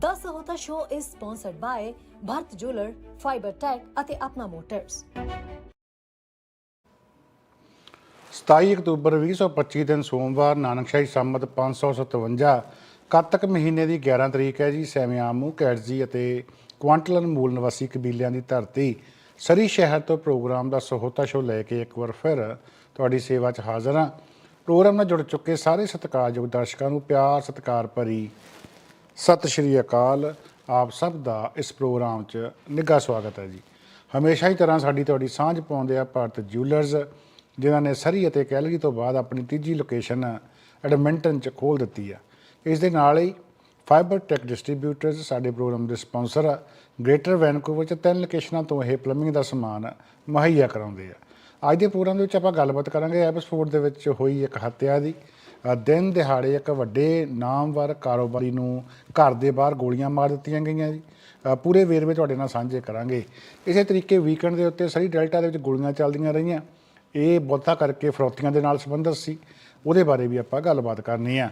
The Sahota Show is sponsored by Bharat Jeweler, Fiber Tech ਅਤੇ Apna motors 27 October 2025 ਦਿਨ ਸੋਮਵਾਰ ਨਾਨਕਸ਼ਾਹੀ ਸੰਮਤ 557 ਕੱਤਕ ਮਹੀਨੇ ਦੀ 11 ਤਰੀਕ ਹੈ ਜੀ ਸੈਮਿਆਮੂ ਕੈਟਜੀ ਅਤੇ ਕੁਆਂਟਲਨ ਮੂਲ ਨਿਵਾਸੀ ਕਬੀਲਿਆਂ ਦੀ ਧਰਤੀ। ਸਰੀ ਸ਼ਹਿਰ ਤੋਂ ਪ੍ਰੋਗਰਾਮ ਦਾ ਸਹੋਤਾ ਸ਼ੋ ਲੈ ਕੇ ਇੱਕ ਵਾਰ ਫਿਰ ਤੁਹਾਡੀ ਸੇਵਾ 'ਚ ਹਾਜ਼ਰ ਹਾਂ। ਪ੍ਰੋਗਰਾਮ ਨਾਲ ਜੁੜ ਚੁੱਕੇ ਸਾਰੇ ਸਤਿਕਾਰਯੋਗ ਦਰਸ਼ਕਾਂ ਨੂੰ ਪਿਆਰ ਸਤਿਕਾਰ ਭਰੀ ਸਤਿ ਸ਼੍ਰੀ ਅਕਾਲ। ਆਪ ਸਭ ਦਾ ਇਸ ਪ੍ਰੋਗਰਾਮ 'ਚ ਨਿੱਘਾ ਸਵਾਗਤ ਹੈ ਜੀ। ਹਮੇਸ਼ਾ ਹੀ ਤਰ੍ਹਾਂ ਸਾਡੀ ਤੁਹਾਡੀ ਸਾਂਝ ਪਾਉਂਦੇ ਆ ਭਾਰਤ ਜਿਊਲਰਸ ਜਿਨ੍ਹਾਂ ਨੇ ਸਰੀ ਅਤੇ ਕੈਲਰੀ ਤੋਂ ਬਾਅਦ ਆਪਣੀ ਤੀਜੀ ਲੋਕੇਸ਼ਨ ਐਡਮਿੰਟਨ 'ਚ ਖੋਲ ਦਿੱਤੀ ਆ। ਇਸ ਦੇ ਨਾਲ ਹੀ ਫਾਈਬਰ ਟੈਕ ਡਿਸਟ੍ਰੀਬਿਊਟਰਸ ਸਾਡੇ ਪ੍ਰੋਗਰਾਮ ਦੇ ਸਪਾਂਸਰ ਆ। ਗ੍ਰੇਟਰ ਵੈਨਕੂਵਰ 'ਚ ਤਿੰਨ ਲੋਕੇਸ਼ਨਾਂ ਤੋਂ ਇਹ ਪਲੰਬਿੰਗ ਦਾ ਸਮਾਨ ਮੁਹੱਈਆ ਕਰਾਉਂਦੇ ਆ। ਅੱਜ ਦੇ ਪ੍ਰੋਗਰਾਮ ਦੇ ਵਿੱਚ ਆਪਾਂ ਗੱਲਬਾਤ ਕਰਾਂਗੇ ਐਬਸਫੋਰਡ ਦੇ ਵਿੱਚ ਹੋਈ ਇੱਕ ਹੱਤਿਆ ਦੀ। ਦਿਨ ਦਿਹਾੜੇ ਇੱਕ ਵੱਡੇ ਨਾਮਵਰ ਕਾਰੋਬਾਰੀ ਨੂੰ ਘਰ ਦੇ ਬਾਹਰ ਗੋਲੀਆਂ ਮਾਰ ਦਿੱਤੀਆਂ ਗਈਆਂ ਜੀ। ਪੂਰੇ ਵੇਰਵੇ ਤੁਹਾਡੇ ਨਾਲ ਸਾਂਝੇ ਕਰਾਂਗੇ। ਇਸੇ ਤਰੀਕੇ ਵੀਕਐਂਡ ਦੇ ਉੱਤੇ ਸਰੀ ਡੈਲਟਾ ਦੇ ਵਿੱਚ ਗੋਲੀਆਂ ਚੱਲਦੀਆਂ ਰਹੀਆਂ। ਇਹ ਬਹੁਤਾ ਕਰਕੇ ਫਰੋਤੀਆਂ ਦੇ ਨਾਲ ਸੰਬੰਧਿਤ ਸੀ। ਉਹਦੇ ਬਾਰੇ ਵੀ ਆਪਾਂ ਗੱਲਬਾਤ ਕਰਨੀ ਆ।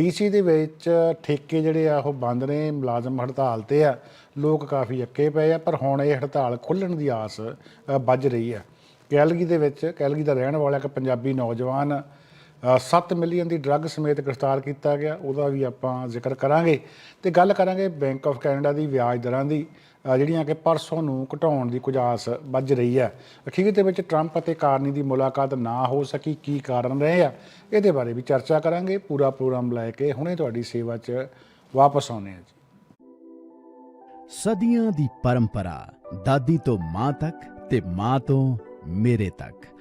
BC ਦੇ ਵਿੱਚ ਠੇਕੇ ਜਿਹੜੇ ਆ ਉਹ ਬੰਦ ਨੇ ਮੁਲਾਜ਼ਮ ਹੜਤਾਲ ਤੇ ਆ। ਲੋਕ ਕਾਫੀ ਅੱਕੇ ਪਏ ਆ ਪਰ ਹੁਣ ਇਹ ਹੜਤਾਲ ਖੁੱਲਣ ਦੀ ਆਸ ਅ, ਵੱਜ ਰਹੀ ਆ। ਕੈਲਗੀ ਦੇ ਵਿੱਚ ਕੈਲਗੀ ਦਾ ਰਹਿਣ ਵਾਲਾ ਇੱਕ ਪੰਜਾਬੀ ਨੌਜਵਾਨ 7 ਮਿਲੀਅਨ ਦੀ ਡਰੱਗ ਸਮੇਤ ਗ੍ਰਿਫਤਾਰ ਕੀਤਾ ਗਿਆ। ਉਹਦਾ ਵੀ ਆਪਾਂ ਜ਼ਿਕਰ ਕਰਾਂਗੇ। ਤੇ ਗੱਲ ਕਰਾਂਗੇ ਬੈਂਕ ਆਫ ਕੈਨੇਡਾ ਦੀ ਵਿਆਜ ਦਰਾਂ ਦੀ ਜਿਹੜੀਆਂ ਕਿ ਪਰਸੋਂ ਨੂੰ ਘਟਾਉਣ ਦੀ ਕੁਝ ਆਸ ਵੱਜ ਰਹੀ ਹੈ। ਅਖੀਰ ਦੇ ਵਿੱਚ ਟਰੰਪ ਅਤੇ ਕਾਰਨੀ ਦੀ ਮੁਲਾਕਾਤ ਨਾ ਹੋ ਸਕੀ ਕੀ ਕਾਰਨ ਰਹੇ ਆ, ਇਹਦੇ ਬਾਰੇ ਵੀ ਚਰਚਾ ਕਰਾਂਗੇ। ਪੂਰਾ ਪ੍ਰੋਗਰਾਮ ਲੈ ਕੇ ਹੁਣੇ ਤੁਹਾਡੀ ਸੇਵਾ 'ਚ ਵਾਪਸ ਆਉਨੇ ਆ ਜੀ। ਸਦੀਆਂ ਦੀ ਪਰੰਪਰਾ, ਦਾਦੀ ਤੋਂ ਮਾਂ ਤੱਕ ਤੇ ਮਾਂ ਤੋਂ ਮੇਰੇ ਤੱਕ।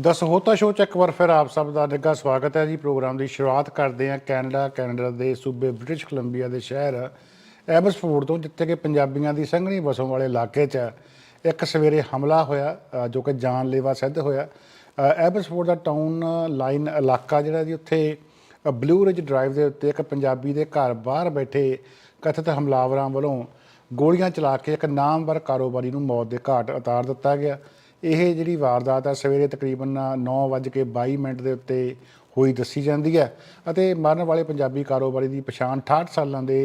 ਦਸਹੋਤਾ ਸ਼ੋਅ ਚ ਇੱਕ ਵਾਰ ਫਿਰ ਆਪ ਸਭ ਦਾ ਨਿੱਘਾ ਸਵਾਗਤ ਹੈ ਜੀ। ਪ੍ਰੋਗਰਾਮ ਦੀ ਸ਼ੁਰੂਆਤ ਕਰਦੇ ਹਾਂ ਕੈਨੇਡਾ ਕੈਨੇਡਾ ਦੇ ਸੂਬੇ ਬ੍ਰਿਟਿਸ਼ ਕੋਲੰਬੀਆ ਦੇ ਸ਼ਹਿਰ ਐਬਸਫੋਰਡ ਤੋਂ ਜਿੱਥੇ ਕਿ ਪੰਜਾਬੀਆਂ ਦੀ ਸੰਘਣੀ ਵਸੋਂ ਵਾਲੇ ਇਲਾਕੇ 'ਚ ਇੱਕ ਸਵੇਰੇ ਹਮਲਾ ਹੋਇਆ ਜੋ ਕਿ ਜਾਨਲੇਵਾ ਸਿੱਧ ਹੋਇਆ। ਅ, ਐਬਸਫੋਰਡ ਦਾ ਟਾਊਨ ਲਾਈਨ ਇਲਾਕਾ ਜਿਹੜਾ ਜੀ ਉੱਥੇ ਬਲੂ ਰਿਜ ਡਰਾਈਵ ਦੇ ਉੱਤੇ ਇੱਕ ਪੰਜਾਬੀ ਦੇ ਘਰ ਬਾਹਰ ਬੈਠੇ ਕਥਿਤ ਹਮਲਾਵਰਾਂ ਵੱਲੋਂ ਗੋਲੀਆਂ ਚਲਾ ਕੇ ਇੱਕ ਨਾਮਵਰ ਕਾਰੋਬਾਰੀ ਨੂੰ ਮੌਤ ਦੇ ਘਾਟ ਉਤਾਰ ਦਿੱਤਾ ਗਿਆ। ਇਹ ਜਿਹੜੀ ਵਾਰਦਾਤ ਆ, ਸਵੇਰੇ ਤਕਰੀਬਨ 9:22 ਮਿੰਟ ਦੇ ਉੱਤੇ ਹੋਈ ਦੱਸੀ ਜਾਂਦੀ ਹੈ ਅਤੇ ਮਰਨ ਵਾਲੇ ਪੰਜਾਬੀ ਕਾਰੋਬਾਰੀ ਦੀ ਪਛਾਣ 68 ਸਾਲਾਂ ਦੇ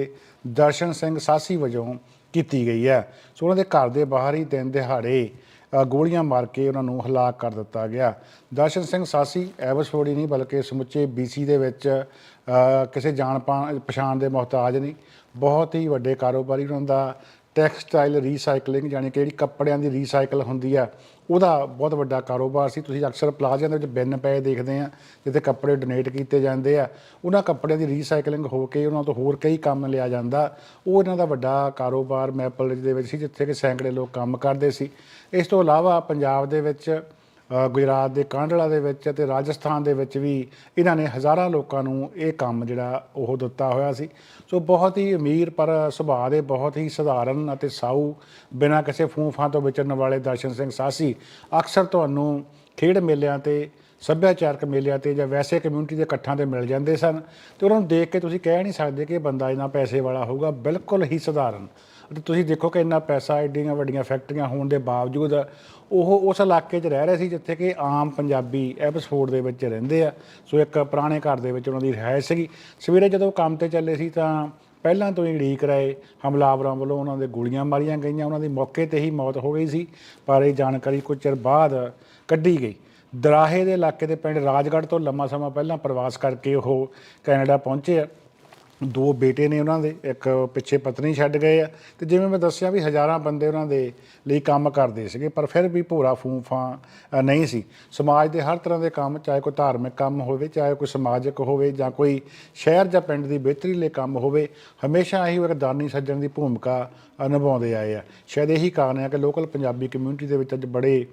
ਦਰਸ਼ਨ ਸਿੰਘ ਸਾਸੀ ਵਜੋਂ ਕੀਤੀ ਗਈ ਹੈ। ਸੋ ਉਹਨਾਂ ਦੇ ਘਰ ਦੇ ਬਾਹਰ ਹੀ ਦਿਨ ਦਿਹਾੜੇ ਗੋਲੀਆਂ ਮਾਰ ਕੇ ਉਹਨਾਂ ਨੂੰ ਹਲਾਕ ਕਰ ਦਿੱਤਾ ਗਿਆ। ਦਰਸ਼ਨ ਸਿੰਘ ਸਾਸੀ ਐਵਸਫੋਰਡ ਹੀ ਨਹੀਂ, ਬਲਕਿ ਸਮੁੱਚੇ BC ਦੇ ਵਿੱਚ ਕਿਸੇ ਜਾਣ ਪਾਣ, ਪਛਾਣ ਦੇ ਮੁਹਤਾਜ ਨਹੀਂ। ਬਹੁਤ ਹੀ ਵੱਡੇ ਕਾਰੋਬਾਰੀ ਉਹਨਾਂ ਦਾ ਟੈਕਸਟਾਈਲ ਰੀਸਾਈਕਲਿੰਗ, ਯਾਨੀ ਕਿ ਜਿਹੜੀ ਕੱਪੜਿਆਂ ਦੀ ਰੀਸਾਈਕਲ ਹੁੰਦੀ ਆ ਉਹਦਾ ਬਹੁਤ ਵੱਡਾ ਕਾਰੋਬਾਰ ਸੀ। ਤੁਸੀਂ ਅਕਸਰ ਪਲਾਜ਼ਿਆਂ ਦੇ ਵਿੱਚ ਬਿੰਨ ਪਏ ਦੇਖਦੇ ਆ, ਜਿੱਥੇ ਕੱਪੜੇ ਡੋਨੇਟ ਕੀਤੇ ਜਾਂਦੇ ਆ। ਉਹਨਾਂ ਕੱਪੜਿਆਂ ਦੀ ਰੀਸਾਈਕਲਿੰਗ ਹੋ ਕੇ ਉਹਨਾਂ ਤੋਂ ਹੋਰ ਕਈ ਕੰਮ ਲਿਆ ਜਾਂਦਾ। ਉਹ ਇਹਨਾਂ ਦਾ ਵੱਡਾ ਕਾਰੋਬਾਰ ਮੈਪਲ ਰਿਜ ਦੇ ਵਿੱਚ ਸੀ, ਜਿੱਥੇ ਕਿ ਸੈਂਕੜੇ ਲੋਕ ਕੰਮ ਕਰਦੇ ਸੀ। ਇਸ ਤੋਂ ਇਲਾਵਾ ਪੰਜਾਬ ਦੇ ਵਿੱਚ ਗੁਜਰਾਤ ਦੇ ਕਾਂਡਲਾ ਦੇ ਵਿੱਚ ਅਤੇ ਰਾਜਸਥਾਨ ਦੇ ਵਿੱਚ ਵੀ ਇਹਨਾਂ ਨੇ ਹਜ਼ਾਰਾਂ ਲੋਕਾਂ ਨੂੰ ਇਹ ਕੰਮ ਜਿਹੜਾ ਉਹ ਦਿੱਤਾ ਹੋਇਆ ਸੀ। ਸੋ ਬਹੁਤ ਹੀ ਅਮੀਰ ਪਰ ਸੁਭਾਅ ਦੇ ਬਹੁਤ ਹੀ ਸਧਾਰਨ ਅਤੇ ਸਾਊ ਬਿਨਾਂ ਕਿਸੇ ਫੂਫਾਂ ਤੋਂ ਵਿਚਰਨ ਵਾਲੇ ਦਰਸ਼ਨ ਸਿੰਘ ਸਾਸੀ ਅਕਸਰ ਤੁਹਾਨੂੰ ਖੇਡ ਮੇਲਿਆਂ ਤੇ, ਸੱਭਿਆਚਾਰਕ ਮੇਲਿਆਂ ਤੇ ਜਾਂ ਵੈਸੇ ਕਮਿਊਨਿਟੀ ਦੇ ਇਕੱਠਾਂ ਤੇ ਮਿਲ ਜਾਂਦੇ ਸਨ ਤੇ ਉਹਨਾਂ ਨੂੰ ਦੇਖ ਕੇ ਤੁਸੀਂ ਕਹਿ ਨਹੀਂ ਸਕਦੇ ਕਿ ਇਹ ਬੰਦਾ ਇਹਨਾਂ ਪੈਸੇ ਵਾਲਾ ਹੋਊਗਾ, ਬਿਲਕੁਲ ਹੀ ਸਧਾਰਨ। ਤੁਸੀਂ ਦੇਖੋ ਕਿ ਇੰਨਾ ਪੈਸਾ ਐਡੀਆਂ ਵੱਡੀਆਂ ਫੈਕਟਰੀਆਂ ਹੋਣ ਦੇ ਬਾਵਜੂਦ ਉਹ ਉਸ ਇਲਾਕੇ 'ਚ ਰਹਿ ਰਹੇ ਸੀ ਜਿੱਥੇ ਕਿ ਆਮ ਪੰਜਾਬੀ ਐਬਸਫੋਰਡ ਦੇ ਵਿੱਚ ਰਹਿੰਦੇ ਆ। ਸੋ ਇੱਕ ਪੁਰਾਣੇ ਘਰ ਦੇ ਵਿੱਚ ਉਹਨਾਂ ਦੀ ਰਿਹਾਇਸ਼ ਸੀਗੀ। ਸਵੇਰੇ ਜਦੋਂ ਕੰਮ ਤੇ ਚੱਲੇ ਸੀ ਤਾਂ ਪਹਿਲਾਂ ਤੋਂ ਹੀ ਉਡੀਕ ਰਹੇ ਹਮਲਾਵਰਾਂ ਵੱਲੋਂ ਉਹਨਾਂ ਦੇ ਗੋਲੀਆਂ ਮਾਰੀਆਂ ਗਈਆਂ। ਉਹਨਾਂ ਦੀ ਮੌਕੇ ਤੇ ਹੀ ਮੌਤ ਹੋ ਗਈ ਸੀ, ਪਰ ਇਹ ਜਾਣਕਾਰੀ ਕੁਝ ਚਿਰ ਬਾਅਦ ਕੱਢੀ ਗਈ। ਦਰਾਹੇ ਦੇ ਇਲਾਕੇ ਦੇ ਪਿੰਡ ਰਾਜਗੜ੍ਹ ਤੋਂ ਲੰਮਾ ਸਮਾਂ ਪਹਿਲਾਂ ਪ੍ਰਵਾਸ ਕਰਕੇ ਉਹ ਕੈਨੇਡਾ ਪਹੁੰਚੇ ਆ। ਦੋ ਬੇਟੇ ਨੇ ਉਹਨਾਂ ਦੇ ਇੱਕ ਪਿੱਛੇ ਪਤਨੀ ਛੱਡ ਗਏ ਆ। ਤੇ ਜਿਵੇਂ ਮੈਂ ਦੱਸਿਆ ਵੀ ਹਜ਼ਾਰਾਂ ਬੰਦੇ ਉਹਨਾਂ ਦੇ ਲਈ ਕੰਮ ਕਰਦੇ ਸੀਗੇ ਪਰ ਫਿਰ ਵੀ ਭੋਰਾ ਫੂਫਾਂ ਅ, ਨਹੀਂ ਸੀ। ਸਮਾਜ ਦੇ ਹਰ ਤਰ੍ਹਾਂ ਦੇ ਕੰਮ ਚਾਹੇ ਕੋਈ ਧਾਰਮਿਕ ਕੰਮ ਹੋਵੇ ਚਾਹੇ ਕੋਈ ਸਮਾਜਿਕ ਹੋਵੇ ਜਾਂ ਕੋਈ ਸ਼ਹਿਰ ਜਾਂ ਪਿੰਡ ਦੀ ਬਿਹਤਰੀ ਲਈ ਕੰਮ ਹੋਵੇ ਹਮੇਸ਼ਾ ਹੀ ਇੱਕ ਦਾਨੀ ਸੱਜਣ ਦੀ ਭੂਮਿਕਾ ਨਿਭਾਉਂਦੇ ਆਏ ਆ। ਸ਼ਾਇਦ ਇਹੀ ਕਾਰਨ ਹੈ ਕਿ ਲੋਕਲ ਪੰਜਾਬੀ ਕਮਿਊਨਿਟੀ ਦੇ ਵਿੱਚ ਅੱਜ ਬੜੇ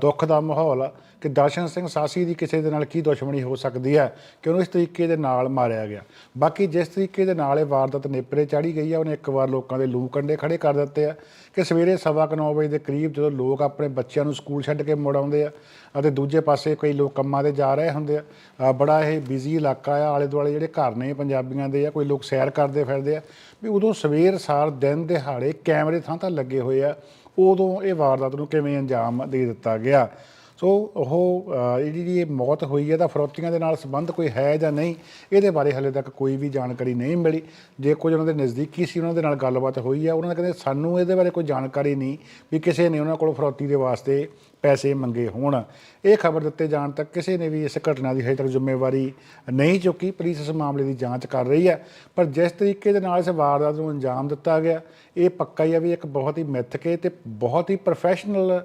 ਦੁੱਖ ਦਾ ਮਾਹੌਲ ਆ ਕਿ ਦਰਸ਼ਨ ਸਿੰਘ ਸਾਸੀ ਦੀ ਕਿਸੇ ਦੇ ਨਾਲ ਕੀ ਦੁਸ਼ਮਣੀ ਹੋ ਸਕਦੀ ਹੈ ਕਿ ਉਹਨੂੰ ਇਸ ਤਰੀਕੇ ਦੇ ਨਾਲ ਮਾਰਿਆ ਗਿਆ। ਬਾਕੀ ਜਿਸ ਤਰੀਕੇ ਦੇ ਨਾਲ ਇਹ ਵਾਰਦਾਤ ਨੇਪਰੇ ਚਾੜੀ ਗਈ ਆ ਉਹਨੇ ਇੱਕ ਵਾਰ ਲੋਕਾਂ ਦੇ ਲੂ ਕੰਡੇ ਖੜੇ ਕਰ ਦਿੱਤੇ ਆ ਕਿ ਸਵੇਰੇ ਸਵਾ ਕੁ ਨੌ ਵਜੇ ਦੇ ਕਰੀਬ ਜਦੋਂ ਲੋਕ ਆਪਣੇ ਬੱਚਿਆਂ ਨੂੰ ਸਕੂਲ ਛੱਡ ਕੇ ਮੁੜ ਆਉਂਦੇ ਆ ਅਤੇ ਦੂਜੇ ਪਾਸੇ ਕਈ ਲੋਕ ਕੰਮਾਂ ਤੇ ਜਾ ਰਹੇ ਹੁੰਦੇ ਆ ਬੜਾ ਇਹ ਬਿਜ਼ੀ ਇਲਾਕਾ ਆ ਆਲੇ ਦੁਆਲੇ ਜਿਹੜੇ ਘਰ ਨੇ ਪੰਜਾਬੀਆਂ ਦੇ ਆ, ਕੋਈ ਲੋਕ ਸੈਰ ਕਰਦੇ ਫਿਰਦੇ ਆ। ਵੀ ਉਦੋਂ ਸਵੇਰ ਸਾਰ ਦਿਨ ਦਿਹਾੜੇ ਕੈਮਰੇ ਥਾਂ ਤਾਂ ਲੱਗੇ ਹੋਏ ਆ। ਉਦੋਂ ਇਹ ਵਾਰਦਾਤ ਨੂੰ ਕਿਵੇਂ ਅੰਜਾਮ ਦੇ ਦਿੱਤਾ ਗਿਆ? ਸੋ ਉਹ ਅ, ਜਿਹੜੀ ਇਹ ਮੌਤ ਹੋਈ ਹੈ ਤਾਂ ਫਰੋਤੀਆਂ ਦੇ ਨਾਲ ਸੰਬੰਧ ਕੋਈ ਹੈ ਜਾਂ ਨਹੀਂ ਇਹਦੇ ਬਾਰੇ ਹਲੇ ਤੱਕ ਕੋਈ ਵੀ ਜਾਣਕਾਰੀ ਨਹੀਂ ਮਿਲੀ। ਜੇ ਕੁਝ ਉਹਨਾਂ ਦੇ ਨਜ਼ਦੀਕੀ ਸੀ ਉਹਨਾਂ ਦੇ ਨਾਲ ਗੱਲਬਾਤ ਹੋਈ ਹੈ ਉਹਨਾਂ ਨੇ ਕਹਿੰਦੇ ਸਾਨੂੰ ਇਹਦੇ ਬਾਰੇ ਕੋਈ ਜਾਣਕਾਰੀ ਨਹੀਂ ਵੀ ਕਿਸੇ ਨੇ ਉਹਨਾਂ ਕੋਲ ਫਰੋਤੀ ਦੇ ਵਾਸਤੇ ਪੈਸੇ ਮੰਗੇ ਹੋਣ। ਇਹ ਖਬਰ ਦਿੱਤੇ ਜਾਣ ਤੱਕ ਕਿਸੇ ਨੇ ਵੀ ਇਸ ਘਟਨਾ ਦੀ ਹਜੇ ਤੱਕ ਜ਼ਿੰਮੇਵਾਰੀ ਨਹੀਂ ਚੁੱਕੀ। ਪੁਲਿਸ ਇਸ ਮਾਮਲੇ ਦੀ ਜਾਂਚ ਕਰ ਰਹੀ ਹੈ। ਪਰ ਜਿਸ ਤਰੀਕੇ ਦੇ ਨਾਲ ਇਸ ਵਾਰਦਾਤ ਨੂੰ ਅੰਜਾਮ ਦਿੱਤਾ ਗਿਆ, ਇਹ ਪੱਕਾ ਹੀ ਆ ਵੀ ਇੱਕ ਬਹੁਤ ਹੀ ਮਿੱਥਕੇ ਤੇ ਬਹੁਤ ਹੀ ਪ੍ਰੋਫੈਸ਼ਨਲ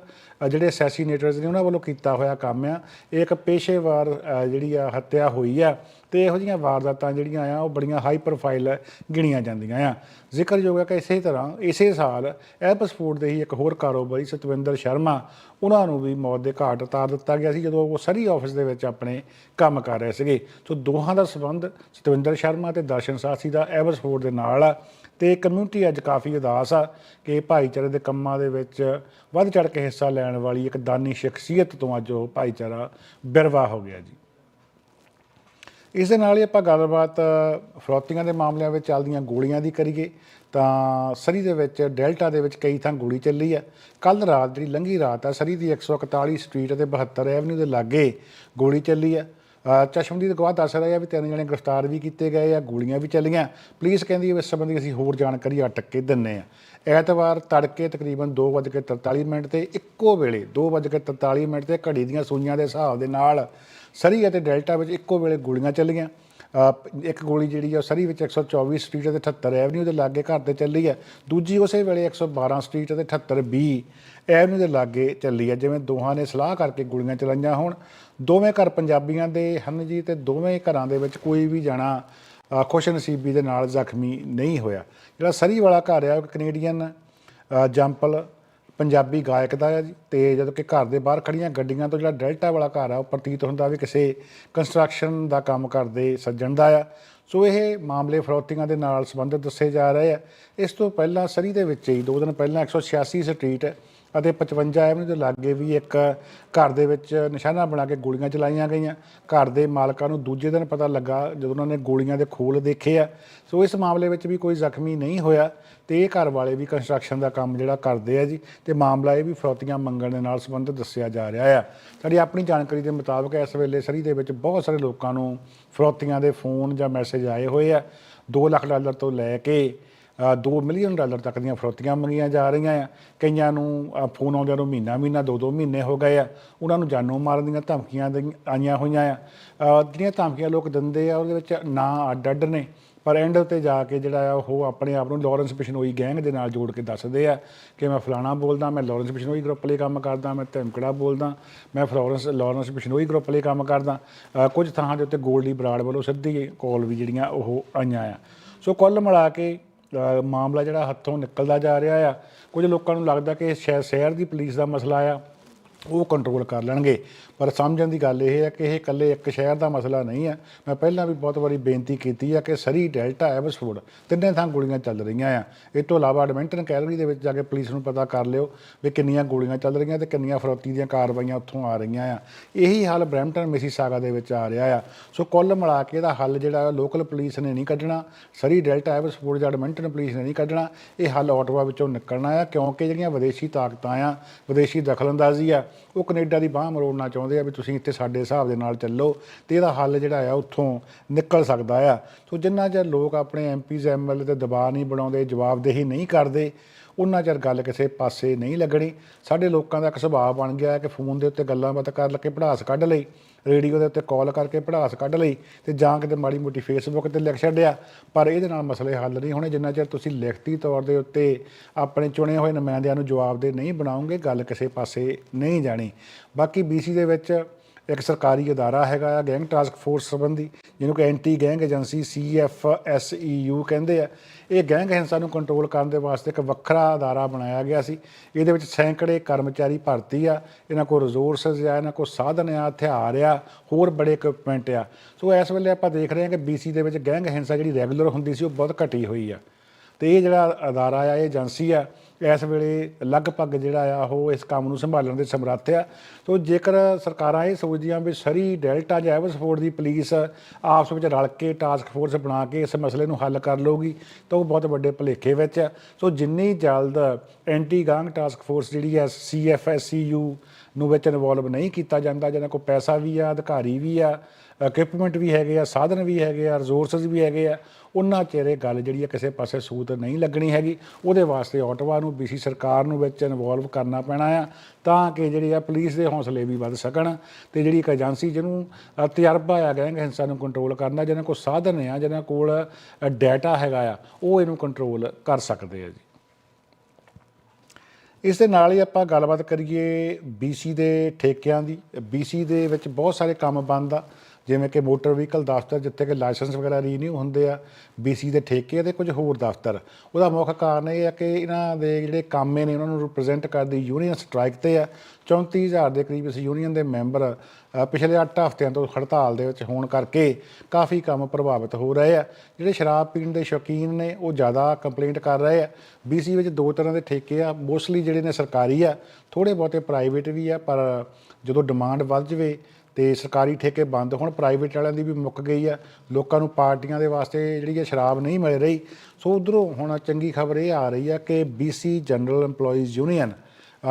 ਜਿਹੜੇ ਅਸੈਸੀਨੇਟਰਸ ਨੇ ਉਹਨਾਂ ਵੱਲੋਂ ਕੀਤਾ ਹੋਇਆ ਕੰਮ ਆ। ਇਹ ਇੱਕ ਪੇਸ਼ੇਵਾਰ ਜਿਹੜੀ ਆ ਹੱਤਿਆ ਹੋਈ ਆ। ਤੇ ਇਹੋ ਜਿਹੀਆਂ ਵਾਰਦਾਤਾਂ ਜਿਹੜੀਆਂ ਆ, ਉਹ ਬੜੀਆਂ ਹਾਈ ਪ੍ਰੋਫਾਈਲ ਗਿਣੀਆਂ ਜਾਂਦੀਆਂ ਆ। ਜ਼ਿਕਰਯੋਗ ਹੈ ਕਿ ਇਸੇ ਤਰ੍ਹਾਂ, ਇਸੇ ਸਾਲ ਐਪਸਫੋਰਡ ਦੇ ਹੀ ਇੱਕ ਹੋਰ ਕਾਰੋਬਾਰੀ ਸਤਵਿੰਦਰ ਸ਼ਰਮਾ, ਉਹਨਾਂ ਨੂੰ ਵੀ ਮੌਤ ਦੇ ਘਾਟ ਉਤਾਰ ਦਿੱਤਾ ਗਿਆ ਸੀ, ਜਦੋਂ ਉਹ ਸਰੀ ਆਫਿਸ ਦੇ ਵਿੱਚ ਆਪਣੇ ਕੰਮ ਕਰ ਰਹੇ ਸੀਗੇ। ਸੋ ਦੋਹਾਂ ਦਾ ਸਬੰਧ ਸਤਵਿੰਦਰ ਸ਼ਰਮਾ ਤੇ ਦਰਸ਼ਨ ਸਾਸੀ ਦਾ ਐਪਸਫੋਰਡ ਦੇ ਨਾਲ ਆ। ਤੇ ਕਮਿਊਨਿਟੀ ਅੱਜ ਕਾਫੀ ਉਦਾਸ ਆ ਕਿ ਭਾਈਚਾਰੇ ਦੇ ਕੰਮਾਂ ਦੇ ਵਿੱਚ ਵੱਧ ਚੜ ਕੇ ਹਿੱਸਾ ਲੈਣ ਵਾਲੀ ਇੱਕ ਦਾਨੀ ਸ਼ਖਸੀਅਤ ਤੋਂ ਅੱਜ ਉਹ ਭਾਈਚਾਰਾ ਬਿਰਵਾ ਹੋ ਗਿਆ ਜੀ। ਇਸ ਦੇ ਨਾਲ ਹੀ ਆਪਾਂ ਗੱਲਬਾਤ ਫਰੋਤੀਆਂ ਦੇ ਮਾਮਲਿਆਂ ਵਿੱਚ ਚੱਲਦੀਆਂ ਗੋਲੀਆਂ ਦੀ ਕਰੀਏ ਤਾਂ ਸਰੀ ਦੇ ਵਿੱਚ ਡੈਲਟਾ ਦੇ ਵਿੱਚ ਕਈ ਥਾਂ ਗੋਲੀ ਚੱਲੀ ਆ। ਕੱਲ ਰਾਤ ਜਿਹੜੀ ਲੰਘੀ ਰਾਤ ਆ ਸਰੀ ਦੀ 141 ਸਟਰੀਟ ਅਤੇ 72 ਐਵਨਿਊ ਦੇ ਲਾਗੇ ਗੋਲੀ ਚੱਲੀ ਆ। ਅ, ਚਸ਼ਮਦੀਦ ਗਵਾਹ ਦੱਸ ਰਿਹਾ ਆ ਵੀ ਤਿੰਨ ਜਣੇ ਗ੍ਰਿਫਤਾਰ ਵੀ ਕੀਤੇ ਗਏ ਆ ਗੋਲੀਆਂ ਵੀ ਚੱਲੀਆਂ। ਪੁਲਿਸ ਕਹਿੰਦੀ ਇਸ ਸੰਬੰਧੀ ਅਸੀਂ ਹੋਰ ਜਾਣਕਾਰੀ ਅਟਕ ਕੇ ਦਿੰਨੇ ਆ। ਐਤਵਾਰ ਤੜਕੇ ਤਕਰੀਬਨ 2:43 ਮਿੰਟ ਤੇ ਇੱਕੋ ਵੇਲੇ 2:43 ਮਿੰਟ ਤੇ ਘੜੀ ਦੀਆਂ ਸੂਈਆਂ ਦੇ ਹਿਸਾਬ ਦੇ ਨਾਲ ਸਰੀ ਅਤੇ ਡੈਲਟਾ ਵਿੱਚ ਇੱਕੋ ਵੇਲੇ ਗੋਲੀਆਂ ਚੱਲੀਆਂ। ਇੱਕ ਗੋਲੀ ਜਿਹੜੀ ਆ ਉਹ ਸਰੀ ਵਿੱਚ 124 ਸਟਰੀਟ ਅਤੇ 78 ਐਵਨਿਊ ਦੇ ਲਾਗੇ ਘਰ ਤੇ ਚੱਲੀ ਹੈ ਦੂਜੀ ਉਸੇ ਵੇਲੇ 112 ਸਟਰੀਟ ਅਤੇ 78 ਬੀ ਐਵਨਿਊ ਦੇ ਲਾਗੇ ਚੱਲੀ ਹੈ ਜਿਵੇਂ ਦੋਹਾਂ ਨੇ ਸਲਾਹ ਕਰਕੇ ਗੋਲੀਆਂ ਚਲਾਈਆਂ ਹੋਣ। ਦੋਵੇਂ ਘਰ ਪੰਜਾਬੀਆਂ ਦੇ ਹਨ ਜੀ ਤੇ ਦੋਵੇਂ ਘਰਾਂ ਦੇ ਵਿੱਚ ਕੋਈ ਵੀ ਜਾਣਾ ਅ, ਖੁਸ਼ਨਸੀਬੀ ਦੇ ਨਾਲ ਜ਼ਖਮੀ ਨਹੀਂ ਹੋਇਆ। ਜਿਹੜਾ ਸਰੀ ਵਾਲਾ ਘਰ ਆ ਉਹ ਇੱਕ ਕੈਨੇਡੀਅਨ ਜੰਪਲ ਪੰਜਾਬੀ ਗਾਇਕ ਦਾ ਹੈ ਜੀ। ਤੇ ਜਦੋਂ ਕਿ ਘਰ ਦੇ ਬਾਹਰ ਖੜੀਆਂ ਗੱਡੀਆਂ ਤੋਂ ਜਿਹੜਾ ਡੈਲਟਾ ਵਾਲਾ ਘਰ ਆ, ਉਹ ਪ੍ਰਤੀਤ ਹੁੰਦਾ ਵੀ ਕਿਸੇ ਕੰਸਟਰਕਸ਼ਨ ਦਾ ਕੰਮ ਕਰਦੇ ਸੱਜਣ ਦਾ ਆ। ਸੋ ਇਹ ਮਾਮਲੇ ਫਰੋਤੀਆਂ ਦੇ ਨਾਲ ਸੰਬੰਧਿਤ ਦੱਸੇ ਜਾ ਰਹੇ ਆ। ਇਸ ਤੋਂ ਪਹਿਲਾਂ ਸਰੀ ਦੇ ਵਿੱਚ ਹੀ, ਦੋ ਦਿਨ ਪਹਿਲਾਂ 186 ਸਟਰੀਟ ਅਤੇ 55 ਐਵਨਿਊ ਦੇ ਲਾਗੇ ਵੀ ਇੱਕ ਘਰ ਦੇ ਵਿੱਚ ਨਿਸ਼ਾਨਾ ਬਣਾ ਕੇ ਗੋਲੀਆਂ ਚਲਾਈਆਂ ਗਈਆਂ। ਘਰ ਦੇ ਮਾਲਕਾਂ ਨੂੰ ਦੂਜੇ ਦਿਨ ਪਤਾ ਲੱਗਾ ਜਦੋਂ ਉਹਨਾਂ ਨੇ ਗੋਲੀਆਂ ਦੇ ਖੋਲ ਦੇਖੇ ਆ। ਸੋ ਇਸ ਮਾਮਲੇ ਵਿੱਚ ਵੀ ਕੋਈ ਜ਼ਖਮੀ ਨਹੀਂ ਹੋਇਆ ਤੇ ਇਹ ਘਰ ਵਾਲੇ ਵੀ ਕੰਸਟਰਕਸ਼ਨ ਦਾ ਕੰਮ ਜਿਹੜਾ ਕਰਦੇ ਆ ਜੀ ਤੇ ਮਾਮਲਾ ਇਹ ਵੀ ਫਰੋਤੀਆਂ ਮੰਗਣ ਦੇ ਨਾਲ ਸੰਬੰਧਿਤ ਦੱਸਿਆ ਜਾ ਰਿਹਾ ਆ। ਸਾਡੀ ਆਪਣੀ ਜਾਣਕਾਰੀ ਦੇ ਮੁਤਾਬਕ ਇਸ ਵੇਲੇ ਸਰੀ ਦੇ ਵਿੱਚ ਬਹੁਤ ਸਾਰੇ ਲੋਕਾਂ ਨੂੰ ਫਰੋਤੀਆਂ ਦੇ ਫੋਨ ਜਾਂ ਮੈਸੇਜ ਆਏ ਹੋਏ ਆ। 2 ਲੱਖ ਡਾਲਰ ਤੋਂ ਲੈ ਕੇ 2 ਮਿਲੀਅਨ ਡਾਲਰ ਤੱਕ ਦੀਆਂ ਫਰੋਤੀਆਂ ਮੰਗੀਆਂ ਜਾ ਰਹੀਆਂ ਆ। ਕਈਆਂ ਨੂੰ ਫੋਨ ਆਉਂਦਿਆਂ ਨੂੰ ਮਹੀਨਾ ਮਹੀਨਾ ਦੋ ਦੋ ਮਹੀਨੇ ਹੋ ਗਏ ਆ। ਉਹਨਾਂ ਨੂੰ ਜਾਨੋਂ ਮਾਰਨ ਦੀਆਂ ਧਮਕੀਆਂ ਦੇ- ਆਈਆਂ ਹੋਈਆਂ ਆ। ਜਿਹੜੀਆਂ ਧਮਕੀਆਂ ਲੋਕ ਦਿੰਦੇ ਆ, ਉਹਦੇ ਵਿੱਚ ਨਾਂ ਅੱਡ ਅੱਡ ਨੇ। ਪਰ ਐਂਡ ਉੱਤੇ ਜਾ ਕੇ ਜਿਹੜਾ ਆ, ਉਹ ਆਪਣੇ ਆਪ ਨੂੰ ਲਾਰੈਂਸ ਬਿਸ਼ਨੋਈ ਗੈਂਗ ਦੇ ਨਾਲ ਜੋੜ ਕੇ ਦੱਸਦੇ ਆ ਕਿ ਮੈਂ ਫਲਾਣਾ ਬੋਲਦਾ, ਮੈਂ ਲਾਰੈਂਸ ਬਿਸ਼ਨੋਈ ਗਰੁੱਪ ਲਈ ਕੰਮ ਕਰਦਾ, ਮੈਂ ਧਮਕੜਾ ਬੋਲਦਾ, ਮੈਂ ਫਲੋਰੈਂਸ ਲਾਰੈਂਸ ਬਿਸ਼ਨੋਈ ਗਰੁੱਪ ਲਈ ਕੰਮ ਕਰਦਾ। ਕੁਝ ਥਾਂ ਦੇ ਉੱਤੇ ਗੋਲਡੀ ਬਰਾੜ ਵੱਲੋਂ ਸਿੱਧੀ ਕਾਲ ਵੀ ਜਿਹੜੀਆਂ ਉਹ ਆਈਆਂ ਆ। ਸੋ ਕੁੱਲ ਮਿਲਾ ਕੇ ਮਾਮਲਾ ਜਿਹੜਾ ਹੱਥੋਂ ਨਿਕਲਦਾ ਜਾ ਰਿਹਾ ਆ। ਕੁਝ ਲੋਕਾਂ ਨੂੰ ਲੱਗਦਾ ਕਿ ਇਹ ਸ਼ਹਿਰ ਦੀ ਪੁਲਿਸ ਦਾ ਮਸਲਾ ਆ, ਉਹ ਕੰਟਰੋਲ ਕਰ ਲੈਣਗੇ। ਪਰ ਸਮਝਣ ਦੀ ਗੱਲ ਇਹ ਹੈ ਕਿ ਇਹ ਇਕੱਲੇ ਇੱਕ ਸ਼ਹਿਰ ਦਾ ਮਸਲਾ ਨਹੀਂ ਹੈ। ਮੈਂ ਪਹਿਲਾਂ ਵੀ ਬਹੁਤ ਵਾਰੀ ਬੇਨਤੀ ਕੀਤੀ ਹੈ ਕਿ ਸਰੀ, ਡੈਲਟਾ ਐਬਸਫੋਰਡ ਤਿੰਨੇ ਥਾਂ ਗੋਲੀਆਂ ਚੱਲ ਰਹੀਆਂ ਆ। ਇਹ ਤੋਂ ਇਲਾਵਾ ਐਡਮਿੰਟਨ ਕੈਲਰੀ ਦੇ ਵਿੱਚ ਜਾ ਕੇ ਪੁਲਿਸ ਨੂੰ ਪਤਾ ਕਰ ਲਿਓ ਵੀ ਕਿੰਨੀਆਂ ਗੋਲੀਆਂ ਚੱਲ ਰਹੀਆਂ ਤੇ ਕਿੰਨੀਆਂ ਫਰੋਤੀ ਦੀਆਂ ਕਾਰਵਾਈਆਂ ਉੱਥੋਂ ਆ ਰਹੀਆਂ ਆ। ਇਹੀ ਹਾਲ ਬਰੈਂਪਟਨ ਮਿਸੀਸਾਗਾ ਦੇ ਵਿੱਚ ਆ ਰਿਹਾ ਆ। ਸੋ ਕੁੱਲ ਮਿਲਾ ਕੇ ਇਹਦਾ ਹੱਲ ਜਿਹੜਾ ਲੋਕਲ ਪੁਲਿਸ ਨੇ ਨਹੀਂ ਕੱਢਣਾ, ਸਰੀ, ਡੈਲਟਾ ਐਬਸਫੋਰਡ ਜਾਂ ਐਡਮਿੰਟਨ ਪੁਲਿਸ ਨੇ ਨਹੀਂ ਕੱਢਣਾ, ਇਹ ਹੱਲ ਆਟਵਾ ਵਿੱਚੋਂ ਨਿਕਲਣਾ ਆ ਕਿਉਂਕਿ ਜਿਹੜੀਆਂ ਵਿਦੇਸ਼ੀ ਤਾਕਤਾਂ ਆ, ਵਿਦੇਸ਼ੀ ਦਖਲਅੰਦਾਜ਼ੀ ਆ, ਉਹ ਕੈਨੇਡਾ ਦੀ ਬਾਹ ਮਰੋੜਨਾ ਚਾਹੁੰਦੇ ਆ ਵੀ ਤੁਸੀਂ ਇੱਥੇ ਸਾਡੇ ਹਿਸਾਬ ਦੇ ਨਾਲ ਚੱਲੋ ਤੇ ਇਹਦਾ ਹੱਲ ਜਿਹੜਾ ਆ ਉੱਥੋਂ ਨਿਕਲ ਸਕਦਾ ਆ। ਸੋ ਜਿੰਨਾ ਚਿਰ ਲੋਕ ਆਪਣੇ ਐਮਪੀਜ਼ ਐਮਐਲਏ ਤੇ ਦਬਾਅ ਨਹੀਂ ਬਣਾਉਂਦੇ, ਜਵਾਬਦੇਹੀ ਨਹੀਂ ਕਰਦੇ ਉਹਨਾਂ ਚਿਰ ਗੱਲ ਕਿਸੇ ਪਾਸੇ ਨਹੀਂ ਲੱਗਣੀ। ਸਾਡੇ ਲੋਕਾਂ ਦਾ ਇੱਕ ਸੁਭਾਅ ਬਣ ਗਿਆ ਕਿ ਫੋਨ ਦੇ ਉੱਤੇ ਗੱਲਾਂ ਬਾਤਾਂ ਕਰ ਲੱਗੇ ਪੜਾਸ ਕੱਢ ਲਈ, ਰੇਡੀਓ ਦੇ ਉੱਤੇ ਕਾਲ ਕਰਕੇ ਪੜਾਸ ਕੱਢ ਲਈ ਤੇ ਜਾਂ ਕਿਤੇ ਮਾੜੀ ਮੋਟੀ ਫੇਸਬੁੱਕ ਤੇ ਲਿਖ ਛੱਡਿਆ। ਪਰ ਇਹਦੇ ਨਾਲ ਮਸਲੇ ਹੱਲ ਨਹੀਂ ਹੋਣੇ। ਜਿੰਨਾ ਚਿਰ ਤੁਸੀਂ ਲਿਖਤੀ ਤੌਰ ਦੇ ਉੱਤੇ ਆਪਣੇ ਚੁਣੇ ਹੋਏ ਨੁਮਾਇੰਦਿਆਂ ਨੂੰ ਜਵਾਬਦੇ ਨਹੀਂ ਬਣਾਉਂਗੇ ਗੱਲ ਕਿਸੇ ਪਾਸੇ ਨਹੀਂ ਜਾਣੀ। ਬਾਕੀ ਬੀਸੀ ਦੇ ਵਿੱਚ ਇੱਕ ਸਰਕਾਰੀ ਅਦਾਰਾ ਹੈਗਾ ਆ, ਗੈਂਗ ਟਾਸਕ ਫੋਰਸ ਸੰਬੰਧੀ, ਜਿਹਨੂੰ ਕਿ ਐਂਟੀ ਗੈਂਗ ਏਜੰਸੀ ਸੀਐਫਐਸਈਯੂ ਕਹਿੰਦੇ ਆ। ਇਹ ਗੈਂਗ ਹਿੰਸਾ ਨੂੰ ਕੰਟਰੋਲ ਕਰਨ ਦੇ ਵਾਸਤੇ ਇੱਕ ਵੱਖਰਾ ਅਦਾਰਾ ਬਣਾਇਆ ਗਿਆ ਸੀ। ਇਹਦੇ ਵਿੱਚ ਸੈਂਕੜੇ ਕਰਮਚਾਰੀ ਭਰਤੀ ਆ। ਇਹਨਾਂ ਕੋਲ ਰਿਸੋਰਸਸ ਆ, ਇਹਨਾਂ ਕੋਲ ਸਾਧਨ ਆ, ਹਥਿਆਰ ਆ, ਹੋਰ ਬੜੇ ਇਕਵਿਪਮੈਂਟ ਆ। ਸੋ ਇਸ ਵੇਲੇ ਆਪਾਂ ਦੇਖ ਰਹੇ ਹਾਂ ਕਿ ਬੀਸੀ ਦੇ ਵਿੱਚ ਗੈਂਗ ਹਿੰਸਾ ਜਿਹੜੀ ਰੈਗੂਲਰ ਹੁੰਦੀ ਸੀ, ਉਹ ਬਹੁਤ ਘਟੀ ਹੋਈ ਆ। ਤੇ ਇਹ ਜਿਹੜਾ ਅਦਾਰਾ ਆ, ਇਹ ਏਜੰਸੀ ਆ ਇਸ ਵੇਲੇ ਲਗਭਗ ਜਿਹੜਾ ਆ ਉਹ ਇਸ ਕੰਮ ਨੂੰ ਸੰਭਾਲਣ ਦੇ ਸਮਰੱਥ ਆ। ਸੋ ਜੇਕਰ ਸਰਕਾਰਾਂ ਇਹ ਸੋਚਦੀਆਂ ਵੀ ਸਰੀ ਡੈਲਟਾ ਜਾਂ ਐਵਰਸਫੋਰਡ ਦੀ ਪੁਲਿਸ ਆਪਸ ਵਿੱਚ ਰਲ ਕੇ ਟਾਸਕ ਫੋਰਸ ਬਣਾ ਕੇ ਇਸ ਮਸਲੇ ਨੂੰ ਹੱਲ ਕਰ ਲਊਗੀ, ਤਾਂ ਉਹ ਬਹੁਤ ਵੱਡੇ ਭੁਲੇਖੇ ਵਿੱਚ ਆ। ਸੋ ਜਿੰਨੀ ਜਲਦ ਐਂਟੀ ਗੈਂਗ ਟਾਸਕ ਫੋਰਸ ਜਿਹੜੀ ਹੈ ਸੀਐਫਐਸਸੀਯੂ ਨੂੰ ਵਿੱਚ ਇਨਵੋਲਵ ਨਹੀਂ ਕੀਤਾ ਜਾਂਦਾ, ਜਿਹਨਾਂ ਕੋਲ ਪੈਸਾ ਵੀ ਆ, ਅਧਿਕਾਰੀ ਵੀ ਆ ਇਕਵਿਪਮੈਂਟ ਵੀ ਹੈਗੇ ਆ, ਸਾਧਨ ਵੀ ਹੈਗੇ ਆ ਰਿਸੋਰਸਸ ਵੀ ਹੈਗੇ ਆ, ਉਹਨਾਂ ਚਿਹਰੇ ਗੱਲ ਜਿਹੜੀ ਆ ਕਿਸੇ ਪਾਸੇ ਸੂਤ ਨਹੀਂ ਲੱਗਣੀ ਹੈਗੀ। ਉਹਦੇ ਵਾਸਤੇ ਆਟਵਾ ਨੂੰ ਬੀਸੀ ਸਰਕਾਰ ਨੂੰ ਵਿੱਚ ਇਨਵੋਲਵ ਕਰਨਾ ਪੈਣਾ ਆ, ਤਾਂ ਕਿ ਜਿਹੜੀ ਆ ਪੁਲਿਸ ਦੇ ਹੌਸਲੇ ਵੀ ਵੱਧ ਸਕਣ ਤੇ ਜਿਹੜੀ ਇੱਕ ਏਜੰਸੀ ਜਿਹਨੂੰ ਤਜਰਬਾ ਆ ਗੈਂਗ ਹਿੰਸਾ ਨੂੰ ਕੰਟਰੋਲ ਕਰਨਾ ਜਿਹਨਾਂ ਕੋਲ ਸਾਧਨ ਆ, ਜਿਹਨਾਂ ਕੋਲ ਡਾਟਾ ਹੈਗਾ ਆ, ਉਹ ਇਹਨੂੰ ਕੰਟਰੋਲ ਕਰ ਸਕਦੇ ਆ ਜੀ। ਇਸ ਦੇ ਨਾਲ ਹੀ ਆਪਾਂ ਗੱਲਬਾਤ ਕਰੀਏ BC ਦੇ ਠੇਕਿਆਂ ਦੀ। BC ਦੇ ਵਿੱਚ ਬਹੁਤ ਸਾਰੇ ਕੰਮ ਬੰਦ ਆ ਜਿਵੇਂ ਕਿ ਮੋਟਰ ਵਹੀਕਲ ਦਫ਼ਤਰ ਜਿੱਥੇ ਕਿ ਲਾਇਸੈਂਸ ਵਗੈਰਾ ਰੀਨਿਊ ਹੁੰਦੇ ਆ BC ਦੇ ਠੇਕੇ ਤੇ ਕੁਝ ਹੋਰ ਦਫ਼ਤਰ। ਉਹਦਾ ਮੁੱਖ ਕਾਰਨ ਇਹ ਹੈ ਕਿ ਇਹਨਾਂ ਦੇ ਜਿਹੜੇ ਕਾਮੇ ਨੇ, ਉਹਨਾਂ ਨੂੰ ਰਿਪਰੈਜ਼ੈਂਟ ਕਰਦੀ ਯੂਨੀਅਨ ਸਟ੍ਰਾਈਕ ਤੇ ਆ। 34000 ਦੇ ਕਰੀਬ ਇਸ ਯੂਨੀਅਨ ਦੇ ਮੈਂਬਰ ਪਿਛਲੇ 8 ਹਫ਼ਤਿਆਂ ਤੋਂ ਹੜਤਾਲ ਦੇ ਵਿੱਚ ਹੋਣ ਕਰਕੇ ਕਾਫੀ ਕੰਮ ਪ੍ਰਭਾਵਿਤ ਹੋ ਰਹੇ ਆ। ਜਿਹੜੇ ਸ਼ਰਾਬ ਪੀਣ ਦੇ ਸ਼ੌਕੀਨ ਨੇ, ਉਹ ਜ਼ਿਆਦਾ ਕੰਪਲੇਂਟ ਕਰ ਰਹੇ ਆ। BC ਵਿੱਚ ਦੋ ਤਰ੍ਹਾਂ ਦੇ ਠੇਕੇ ਆ ਮੋਸਟਲੀ ਜਿਹੜੇ ਨੇ ਸਰਕਾਰੀ ਆ ਥੋੜੇ ਬਹੁਤੇ ਪ੍ਰਾਈਵੇਟ ਵੀ ਆ, ਪਰ ਜਦੋਂ ਡਿਮਾਂਡ ਵੱਧ ਜਵੇ ਤੇ ਸਰਕਾਰੀ ਠੇਕੇ ਬੰਦ। ਹੁਣ ਪ੍ਰਾਈਵੇਟ ਵਾਲਿਆਂ ਦੀ ਵੀ ਮੁੱਕ ਗਈ ਆ। ਲੋਕਾਂ ਨੂੰ ਪਾਰਟੀਆਂ ਦੇ ਵਾਸਤੇ ਜਿਹੜੀ ਹੈ ਸ਼ਰਾਬ ਨਹੀਂ ਮਿਲ ਰਹੀ। ਸੋ ਉਧਰੋਂ ਹੁਣ ਚੰਗੀ ਖਬਰ ਇਹ ਆ ਰਹੀ ਆ ਕਿ BC ਜਨਰਲ EMPLOYEES ਯੂਨੀਅਨ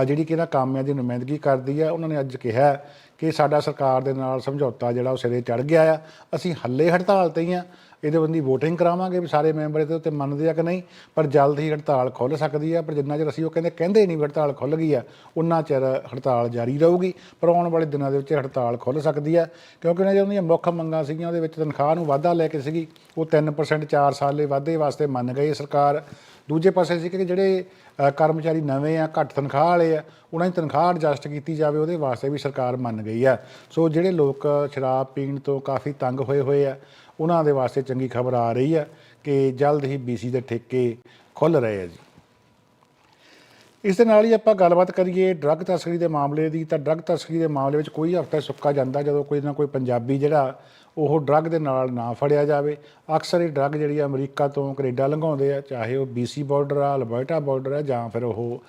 ਜਿਹੜੀ ਕਿ ਇਹਨਾਂ ਕਾਮਿਆਂ ਦੀ ਨੁਮਾਇੰਦਗੀ ਕਰਦੀ ਆ, ਉਹਨਾਂ ਨੇ ਅੱਜ ਕਿਹਾ ਕਿ ਸਾਡਾ ਸਰਕਾਰ ਦੇ ਨਾਲ ਸਮਝੌਤਾ ਜਿਹੜਾ ਉਹ ਸਿਰੇ ਚੜ ਗਿਆ ਆ। ਅਸੀਂ ਹੱਲੇ ਹੜਤਾਲ ਤੇ ਹੀ ਆ। ਇਹਦੇ ਬੰਦੀ VOTING ਕਰਾਵਾਂਗੇ ਵੀ ਸਾਰੇ ਮੈਂਬਰ ਇਹਦੇ ਉੱਤੇ ਮੰਨਦੇ ਆ ਕਿ ਨਹੀਂ, ਪਰ ਜਲਦ ਹੀ ਹੜਤਾਲ ਖੁੱਲ ਸਕਦੀ ਆ, ਪਰ ਜਿੰਨਾ ਚਿਰ ਅਸੀਂ ਉਹ ਕਹਿੰਦੇ ਕਹਿੰਦੇ ਨਹੀਂ ਵੀ ਹੜਤਾਲ ਖੁੱਲ ਗਈ ਆ ਉਹਨਾਂ ਚਿਰ ਹੜਤਾਲ ਜਾਰੀ ਰਹੂਗੀ, ਪਰ ਆਉਣ ਵਾਲੇ ਦਿਨਾਂ ਦੇ ਵਿੱਚ ਹੜਤਾਲ ਖੁੱਲ ਸਕਦੀ ਆ, ਕਿਉਂਕਿ ਉਹਨਾਂ ਜਿਹੜੀਆਂ ਮੁੱਖ ਮੰਗਾਂ ਸੀਗੀਆਂ, ਉਹਦੇ ਵਿੱਚ ਤਨਖਾਹ ਨੂੰ ਵਾਧਾ ਲੈ ਕੇ ਸੀਗੀ, ਉਹ 3% 4 ਸਾਲ ਲਈ ਵਾਧੇ ਵਾਸਤੇ ਮੰਨ ਗਈ ਸਰਕਾਰ। ਦੂਜੇ ਪਾਸੇ ਸੀ ਕਿ ਜਿਹੜੇ ਕਰਮਚਾਰੀ ਨਵੇਂ ਆ, ਘੱਟ ਤਨਖਾਹ ਵਾਲੇ ਆ, ਉਹਨਾਂ ਦੀ ਤਨਖਾਹ ਐਡਜਸਟ ਕੀਤੀ ਜਾਵੇ, ਉਹਦੇ ਵਾਸਤੇ ਵੀ ਸਰਕਾਰ ਮੰਨ ਗਈ ਆ। ਸੋ ਜਿਹੜੇ ਲੋਕ ਸ਼ਰਾਬ ਪੀਣ ਤੋਂ ਕਾਫੀ ਤੰਗ ਹੋਏ ਹੋਏ ਆ, ਉਹਨਾਂ ਦੇ ਵਾਸਤੇ ਚੰਗੀ ਖਬਰ ਆ ਰਹੀ ਆ ਕਿ ਜਲਦ ਹੀ BC ਦੇ ਠੇਕੇ ਖੁੱਲ ਰਹੇ ਆ ਜੀ। ਇਸ ਦੇ ਨਾਲ ਹੀ ਆਪਾਂ ਗੱਲਬਾਤ ਕਰੀਏ ਡਰੱਗ ਤਸਕਰੀ ਦੇ ਮਾਮਲੇ ਦੀ, ਤਾਂ ਡਰੱਗ ਤਸਕਰੀ ਦੇ ਮਾਮਲੇ ਵਿੱਚ ਕੋਈ ਹਫ਼ਤਾ ਸੁੱਕਾ ਜਾਂਦਾ, ਜਦੋਂ ਕੋਈ ਨਾ ਕੋਈ ਪੰਜਾਬੀ ਜਿਹੜਾ ਉਹ ਡਰੱਗ ਦੇ ਨਾਲ ਨਾ ਫੜਿਆ ਜਾਵੇ। ਅਕਸਰ ਇਹ ਡਰੱਗ ਜਿਹੜੀ ਆ ਅਮਰੀਕਾ ਤੋਂ ਕੈਨੇਡਾ ਲੰਘਾਉਂਦੇ ਆ ਚਾਹੇ ਉਹ BC ਬਾਰਡਰ ਆ ਅਲਬਰਟਾ ਬਾਰਡਰ ਆ ਜਾਂ ਫਿਰ ਉਹ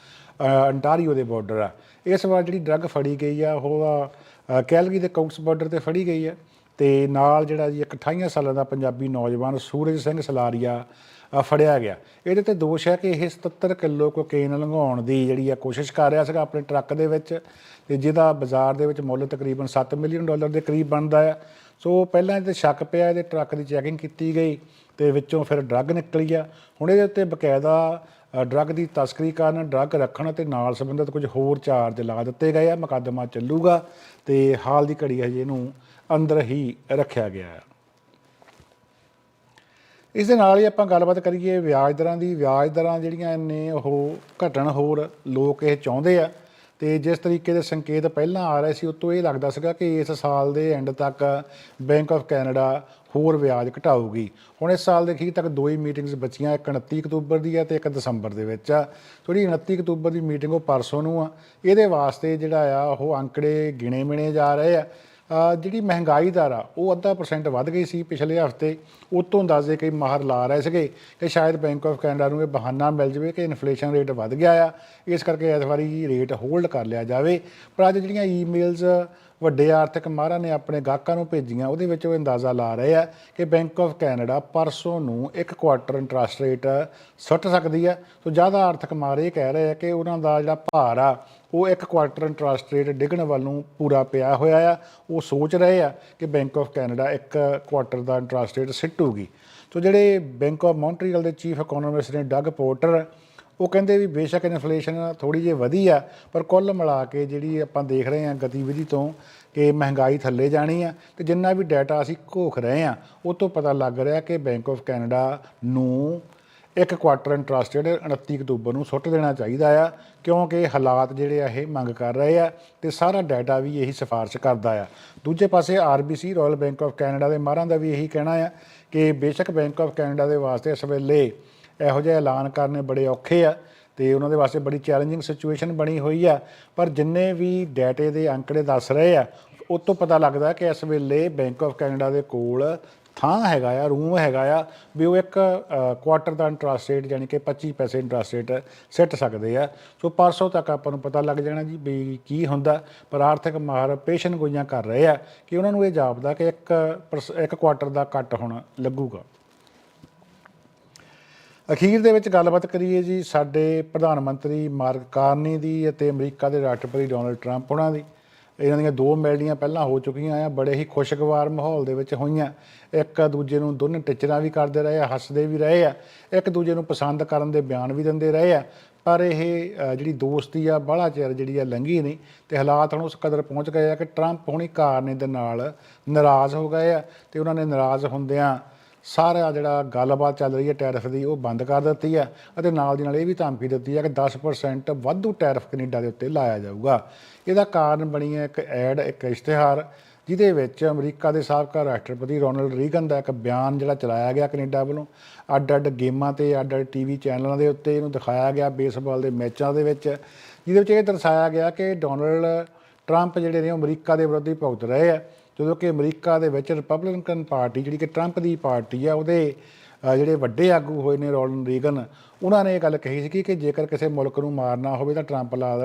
ਅੰਟਾਰੀਓ ਦੇ ਬਾਰਡਰ ਆ। ਇਸ ਵਾਰ ਜਿਹੜੀ ਡਰੱਗ ਫੜੀ ਗਈ ਆ ਉਹ ਆ, ਕੈਲਗਰੀ ਦੇ ਕਾਊਟਸ ਬਾਰਡਰ ਤੇ ਫੜੀ ਗਈ ਆ। ਤੇ ਨਾਲ ਜਿਹੜਾ ਜੀ ਇੱਕ 28 ਸਾਲਾਂ ਦਾ ਪੰਜਾਬੀ ਨੌਜਵਾਨ ਸੂਰਜ ਸਿੰਘ ਸਲਾਰੀਆ ਫੜਿਆ ਗਿਆ। ਇਹਦੇ ਤੇ ਦੋਸ਼ ਹੈ ਕਿ ਇਹ 77 ਕਿਲੋ ਕੋਕੇਨ ਲੰਘਾਉਣ ਦੀ ਜਿਹੜੀ ਆ ਕੋਸ਼ਿਸ਼ ਕਰ ਰਿਹਾ ਸੀਗਾ ਆਪਣੇ ਟਰੱਕ ਦੇ ਵਿੱਚ। ਤੇ ਜਿਹਦਾ ਬਾਜ਼ਾਰ ਦੇ ਵਿੱਚ ਮੁੱਲ ਤਕਰੀਬਨ 7 ਮਿਲੀਅਨ ਡਾਲਰ ਦੇ ਕਰੀਬ ਬਣਦਾ ਆ। ਸੋ ਪਹਿਲਾਂ ਇਹਦੇ ਸ਼ੱਕ ਪਿਆ, ਇਹਦੇ ਟਰੱਕ ਦੀ ਚੈਕਿੰਗ ਕੀਤੀ ਗਈ ਤੇ ਵਿੱਚੋਂ ਫਿਰ ਡਰੱਗ ਨਿਕਲੀ ਆ। ਹੁਣ ਇਹਦੇ ਉੱਤੇ ਬਕਾਇਦਾ ਡਰੱਗ ਦੀ ਤਸਕਰੀ ਕਰਨ ਡਰੱਗ ਰੱਖਣ ਅਤੇ ਨਾਲ ਸੰਬੰਧਿਤ ਕੁਝ ਹੋਰ ਚਾਰਜ ਲਾ ਦਿੱਤੇ ਗਏ ਆ। ਮੁਕੱਦਮਾ ਚੱਲੂਗਾ ਤੇ ਹਾਲ ਦੀ ਘੜੀ ਹਜੇ ਇਹਨੂੰ ਅੰਦਰ ਹੀ ਰੱਖਿਆ ਗਿਆ ਹੈ ਇਸ ਦੇ ਨਾਲ ਹੀ ਆਪਾਂ ਗੱਲਬਾਤ ਕਰੀਏ ਵਿਆਜ ਦਰਾਂ ਦੀ। ਵਿਆਜ ਦਰਾਂ ਜਿਹੜੀਆਂ ਨੇ, ਉਹ ਘਟਣ ਹੋਰ ਲੋਕ ਇਹ ਚਾਹੁੰਦੇ ਆ। ਤੇ ਜਿਸ ਤਰੀਕੇ ਦੇ ਸੰਕੇਤ ਪਹਿਲਾਂ ਆ ਰਹੇ ਸੀ ਉਸ ਤੋਂ ਇਹ ਲੱਗਦਾ ਸੀਗਾ ਕਿ ਇਸ ਸਾਲ ਦੇ ਐਂਡ ਤੱਕ ਬੈਂਕ ਆਫ ਕੈਨੇਡਾ ਹੋਰ ਵਿਆਜ ਘਟਾਊਗੀ। ਹੁਣ ਇਸ ਸਾਲ ਦੇ ਅਖੀਰ ਤੱਕ ਦੋ ਹੀ ਮੀਟਿੰਗਸ ਬਚੀਆਂ, ਇੱਕ 29 ਅਕਤੂਬਰ ਦੀ ਹੈ ਤੇ ਇੱਕ ਦਸੰਬਰ ਦੇ ਵਿੱਚ ਆ। ਜਿਹੜੀ 29 ਅਕਤੂਬਰ ਦੀ ਮੀਟਿੰਗ ਉਹ ਪਰਸੋਂ ਨੂੰ ਆ। ਇਹਦੇ ਵਾਸਤੇ ਜਿਹੜਾ ਆ, ਉਹ ਅੰਕੜੇ ਗਿਣੇ ਮਿਣੇ ਜਾ ਰਹੇ ਆ। ਜਿਹੜੀ ਮਹਿੰਗਾਈ ਦਰ ਆ, ਉਹ ਅੱਧਾ ਪਰਸੈਂਟ ਵੱਧ ਗਈ ਸੀ ਪਿਛਲੇ ਹਫ਼ਤੇ। ਉਹ ਤੋਂ ਅੰਦਾਜ਼ੇ ਕਈ ਮਾਹਰ ਲਾ ਰਹੇ ਸੀਗੇ ਕਿ ਸ਼ਾਇਦ ਬੈਂਕ ਆਫ ਕੈਨੇਡਾ ਨੂੰ ਇਹ ਬਹਾਨਾ ਮਿਲ ਜਾਵੇ ਕਿ ਇਨਫਲੇਸ਼ਨ ਰੇਟ ਵੱਧ ਗਿਆ ਆ। ਇਸ ਕਰਕੇ ਇਸ ਵਾਰੀ ਰੇਟ ਹੋਲਡ ਕਰ ਲਿਆ ਜਾਵੇ। ਪਰ ਅੱਜ ਜਿਹੜੀਆਂ ਈਮੇਲਸ ਵੱਡੇ ਆਰਥਿਕ ਮਾਹਰਾਂ ਨੇ ਆਪਣੇ ਗਾਹਕਾਂ ਨੂੰ ਭੇਜੀਆਂ। ਉਹਦੇ ਵਿੱਚ ਉਹ ਅੰਦਾਜ਼ਾ ਲਾ ਰਹੇ ਆ ਕਿ ਬੈਂਕ ਆਫ ਕੈਨੇਡਾ ਪਰਸੋਂ ਨੂੰ ਇੱਕ ਕੁਆਟਰ ਇੰਟਰਸਟ ਰੇਟ ਸੁੱਟ ਸਕਦੀ ਆ। ਸੋ ਜ਼ਿਆਦਾ ਆਰਥਿਕ ਮਾਹਰ ਇਹ ਕਹਿ ਰਹੇ ਆ ਕਿ ਉਹਨਾਂ ਦਾ ਜਿਹੜਾ ਭਾਰ ਆ, ਉਹ ਇੱਕ ਕੁਆਟਰ ਇੰਟਰਸਟ ਰੇਟ ਡਿੱਗਣ ਵੱਲੋਂ ਪੂਰਾ ਪਿਆ ਹੋਇਆ ਆ। ਉਹ ਸੋਚ ਰਹੇ ਆ ਕਿ ਬੈਂਕ ਆਫ ਕੈਨੇਡਾ ਇੱਕ ਕੁਆਟਰ ਦਾ ਇੰਟਰਸਟ ਰੇਟ ਸਿੱਟੂਗੀ। ਸੋ ਜਿਹੜੇ ਬੈਂਕ ਆਫ ਮੌਂਟਰੀਅਲ ਦੇ ਚੀਫ ਇਕਨੋਮਿਸਟ ਨੇ ਡਗ ਪੋਰਟਰ ਉਹ ਕਹਿੰਦੇ ਵੀ ਬੇਸ਼ੱਕ ਇਨਫਲੇਸ਼ਨ ਥੋੜੀ ਜਿਹੀ ਵਧੀ ਆ, ਪਰ ਕੁੱਲ ਮਿਲਾ ਕੇ ਜਿਹੜੀ ਆਪਾਂ ਦੇਖ ਰਹੇ ਹਾਂ ਗਤੀਵਿਧੀ ਤੋਂ ਕਿ ਮਹਿੰਗਾਈ ਥੱਲੇ ਜਾਣੀ ਆ ਤੇ ਜਿੰਨਾ ਵੀ ਡਾਟਾ ਅਸੀਂ ਘੋਖ ਰਹੇ ਹਾਂ, ਉਹ ਤੋਂ ਪਤਾ ਲੱਗ ਰਿਹਾ ਕਿ ਬੈਂਕ ਆਫ ਕੈਨੇਡਾ ਨੂੰ ਇੱਕ ਕੁਆਟਰ ਇੰਟਰਸਟ ਜਿਹੜੇ 29 ਅਕਤੂਬਰ ਨੂੰ ਸੁੱਟ ਦੇਣਾ ਚਾਹੀਦਾ ਆ, ਕਿਉਂਕਿ ਹਾਲਾਤ ਜਿਹੜੇ ਆ ਇਹ ਮੰਗ ਕਰ ਰਹੇ ਆ ਤੇ ਸਾਰਾ ਡਾਟਾ ਵੀ ਇਹੀ ਸਿਫਾਰਿਸ਼ ਕਰਦਾ ਆ। ਦੂਜੇ ਪਾਸੇ RBC royal bank of Canada ਦੇ ਮਾਹਰਾਂ ਦਾ ਵੀ ਇਹੀ ਕਹਿਣਾ ਆ ਕਿ ਬੇਸ਼ੱਕ ਬੈਂਕ ਆਫ ਕੈਨੇਡਾ ਦੇ ਵਾਸਤੇ ਇਸ ਵੇਲੇ ਇਹੋ ਜਿਹੇ ਐਲਾਨ ਕਰਨੇ ਬੜੇ ਔਖੇ ਆ ਤੇ ਉਹਨਾਂ ਦੇ ਵਾਸਤੇ ਬੜੀ ਚੈਲੰਜਿੰਗ ਸਿਚੁਏਸ਼ਨ ਬਣੀ ਹੋਈ ਆ। ਪਰ ਜਿੰਨੇ ਵੀ ਡਾਟੇ ਦੇ ਅੰਕੜੇ ਦੱਸ ਰਹੇ ਆ ਉਹ ਤੋਂ ਪਤਾ ਲੱਗਦਾ ਕਿ ਇਸ ਵੇਲੇ ਬੈਂਕ ਆਫ ਕੈਨੇਡਾ ਦੇ ਕੋਲ ਥਾਂ ਹੈਗਾ ਆ ਰੂਮ ਹੈਗਾ ਆ ਵੀ ਉਹ ਇੱਕ ਕੁਆਟਰ ਦਾ ਇੰਟਰਸਟ ਰੇਟ ਯਾਨੀ ਕਿ 25 ਪੈਸੇ ਇੰਟਰਸਟ ਰੇਟ ਸੈੱਟ ਸਕਦੇ ਆ। ਸੋ ਪਰਸੋਂ ਤੱਕ ਆਪਾਂ ਨੂੰ ਪਤਾ ਲੱਗ ਜਾਣਾ ਜੀ ਵੀ ਕੀ ਹੁੰਦਾ। ਪਰ ਆਰਥਿਕ ਮਾਹਰ ਪੇਸ਼ਨ ਗੋਈਆਂ ਕਰ ਰਹੇ ਆ ਕਿ ਉਹਨਾਂ ਨੂੰ ਇਹ ਜਾਪਦਾ ਕਿ ਇੱਕ ਪਰਸ- ਇੱਕ ਕੁਆਟਰ ਦਾ ਕੱਟ ਹੁਣ ਲੱਗੂਗਾ। ਅਖੀਰ ਦੇ ਵਿੱਚ ਗੱਲਬਾਤ ਕਰੀਏ ਜੀ ਸਾਡੇ ਪ੍ਰਧਾਨ ਮੰਤਰੀ ਮਾਰਕ ਕਾਰਨੀ ਦੀ ਅਤੇ ਅਮਰੀਕਾ ਦੇ ਰਾਸ਼ਟਰਪਤੀ ਡੋਨਲਡ ਟਰੰਪ, ਉਹਨਾਂ ਦੀ। ਇਹਨਾਂ ਦੀਆਂ ਦੋ ਮਿਲਣੀਆਂ ਪਹਿਲਾਂ ਹੋ ਚੁੱਕੀਆਂ ਆ, ਬੜੇ ਹੀ ਖੁਸ਼ਗਵਾਰ ਮਾਹੌਲ ਦੇ ਵਿੱਚ ਹੋਈਆਂ। ਇੱਕ ਦੂਜੇ ਨੂੰ ਦੋਨੇ ਟਿਚਰਾਂ ਵੀ ਕਰਦੇ ਰਹੇ ਆ, ਹੱਸਦੇ ਵੀ ਰਹੇ ਆ। ਇੱਕ ਦੂਜੇ ਨੂੰ ਪਸੰਦ ਕਰਨ ਦੇ ਬਿਆਨ ਵੀ ਦਿੰਦੇ ਰਹੇ ਆ। ਪਰ ਇਹ ਜਿਹੜੀ ਦੋਸਤੀ ਆ, ਬਾਹਲਾ ਚਿਰ ਜਿਹੜੀ ਆ ਲੰਘੀ ਨਹੀਂ ਤੇ ਹਾਲਾਤ ਹੁਣ ਉਸ ਕਦਰ ਪਹੁੰਚ ਗਏ ਆ ਕਿ ਟਰੰਪ ਹੁਣੀ ਕਾਰਨੀ ਦੇ ਨਾਲ ਨਾਰਾਜ਼ ਹੋ ਗਏ ਆ ਤੇ ਉਹਨਾਂ ਨੇ ਨਾਰਾਜ਼ ਹੁੰਦਿਆਂ ਸਾਰਾ ਜਿਹੜਾ ਗੱਲਬਾਤ ਚੱਲ ਰਹੀ ਹੈ ਟੈਰਿਫ ਦੀ, ਉਹ ਬੰਦ ਕਰ ਦਿੱਤੀ ਹੈ ਅਤੇ ਨਾਲ ਦੀ ਨਾਲ ਇਹ ਵੀ ਧਮਕੀ ਦਿੱਤੀ ਹੈ ਕਿ 10% ਵਾਧੂ ਟੈਰਿਫ ਕੈਨੇਡਾ ਦੇ ਉੱਤੇ ਲਾਇਆ ਜਾਊਗਾ। ਇਹਦਾ ਕਾਰਨ ਬਣੀ ਹੈ ਇੱਕ ਐਡ, ਇੱਕ ਇਸ਼ਤਿਹਾਰ, ਜਿਹਦੇ ਵਿੱਚ ਅਮਰੀਕਾ ਦੇ ਸਾਬਕਾ ਰਾਸ਼ਟਰਪਤੀ ਰੋਨਲਡ ਰੀਗਨ ਦਾ ਇੱਕ ਬਿਆਨ ਜਿਹੜਾ ਚਲਾਇਆ ਗਿਆ ਕੈਨੇਡਾ ਵੱਲੋਂ। ਅੱਡ ਅੱਡ ਗੇਮਾਂ ਤੇ ਅੱਡ ਅੱਡ ਟੀਵੀ ਚੈਨਲਾਂ ਦੇ ਉੱਤੇ ਇਹਨੂੰ ਦਿਖਾਇਆ ਗਿਆ ਬੇਸਬਾਲ ਦੇ ਮੈਚਾਂ ਦੇ ਵਿੱਚ, ਜਿਹਦੇ ਵਿੱਚ ਇਹ ਦਰਸਾਇਆ ਗਿਆ ਕਿ ਡੋਨਲਡ ਟਰੰਪ ਜਿਹੜੇ ਨੇ ਉਹ ਅਮਰੀਕਾ ਦੇ ਵਿਰੁੱਧ ਭੁਗਤ ਰਹੇ ਆ ਜਦੋਂ ਕਿ ਅਮਰੀਕਾ ਦੇ ਵਿੱਚ ਰਿਪਬਲਿਕਨ ਪਾਰਟੀ ਜਿਹੜੀ ਕਿ ਟਰੰਪ ਦੀ ਪਾਰਟੀ ਆ, ਉਹਦੇ ਜਿਹੜੇ ਵੱਡੇ ਆਗੂ ਹੋਏ ਨੇ ਰੋਲਨ ਰੀਗਨ ਉਹਨਾਂ ਨੇ ਇਹ ਗੱਲ ਕਹੀ ਸੀ ਕਿ ਜੇਕਰ ਕਿਸੇ ਮੁਲਕ ਨੂੰ ਮਾਰਨਾ ਹੋਵੇ ਤਾਂ ਟਰੰਪ ਲਾ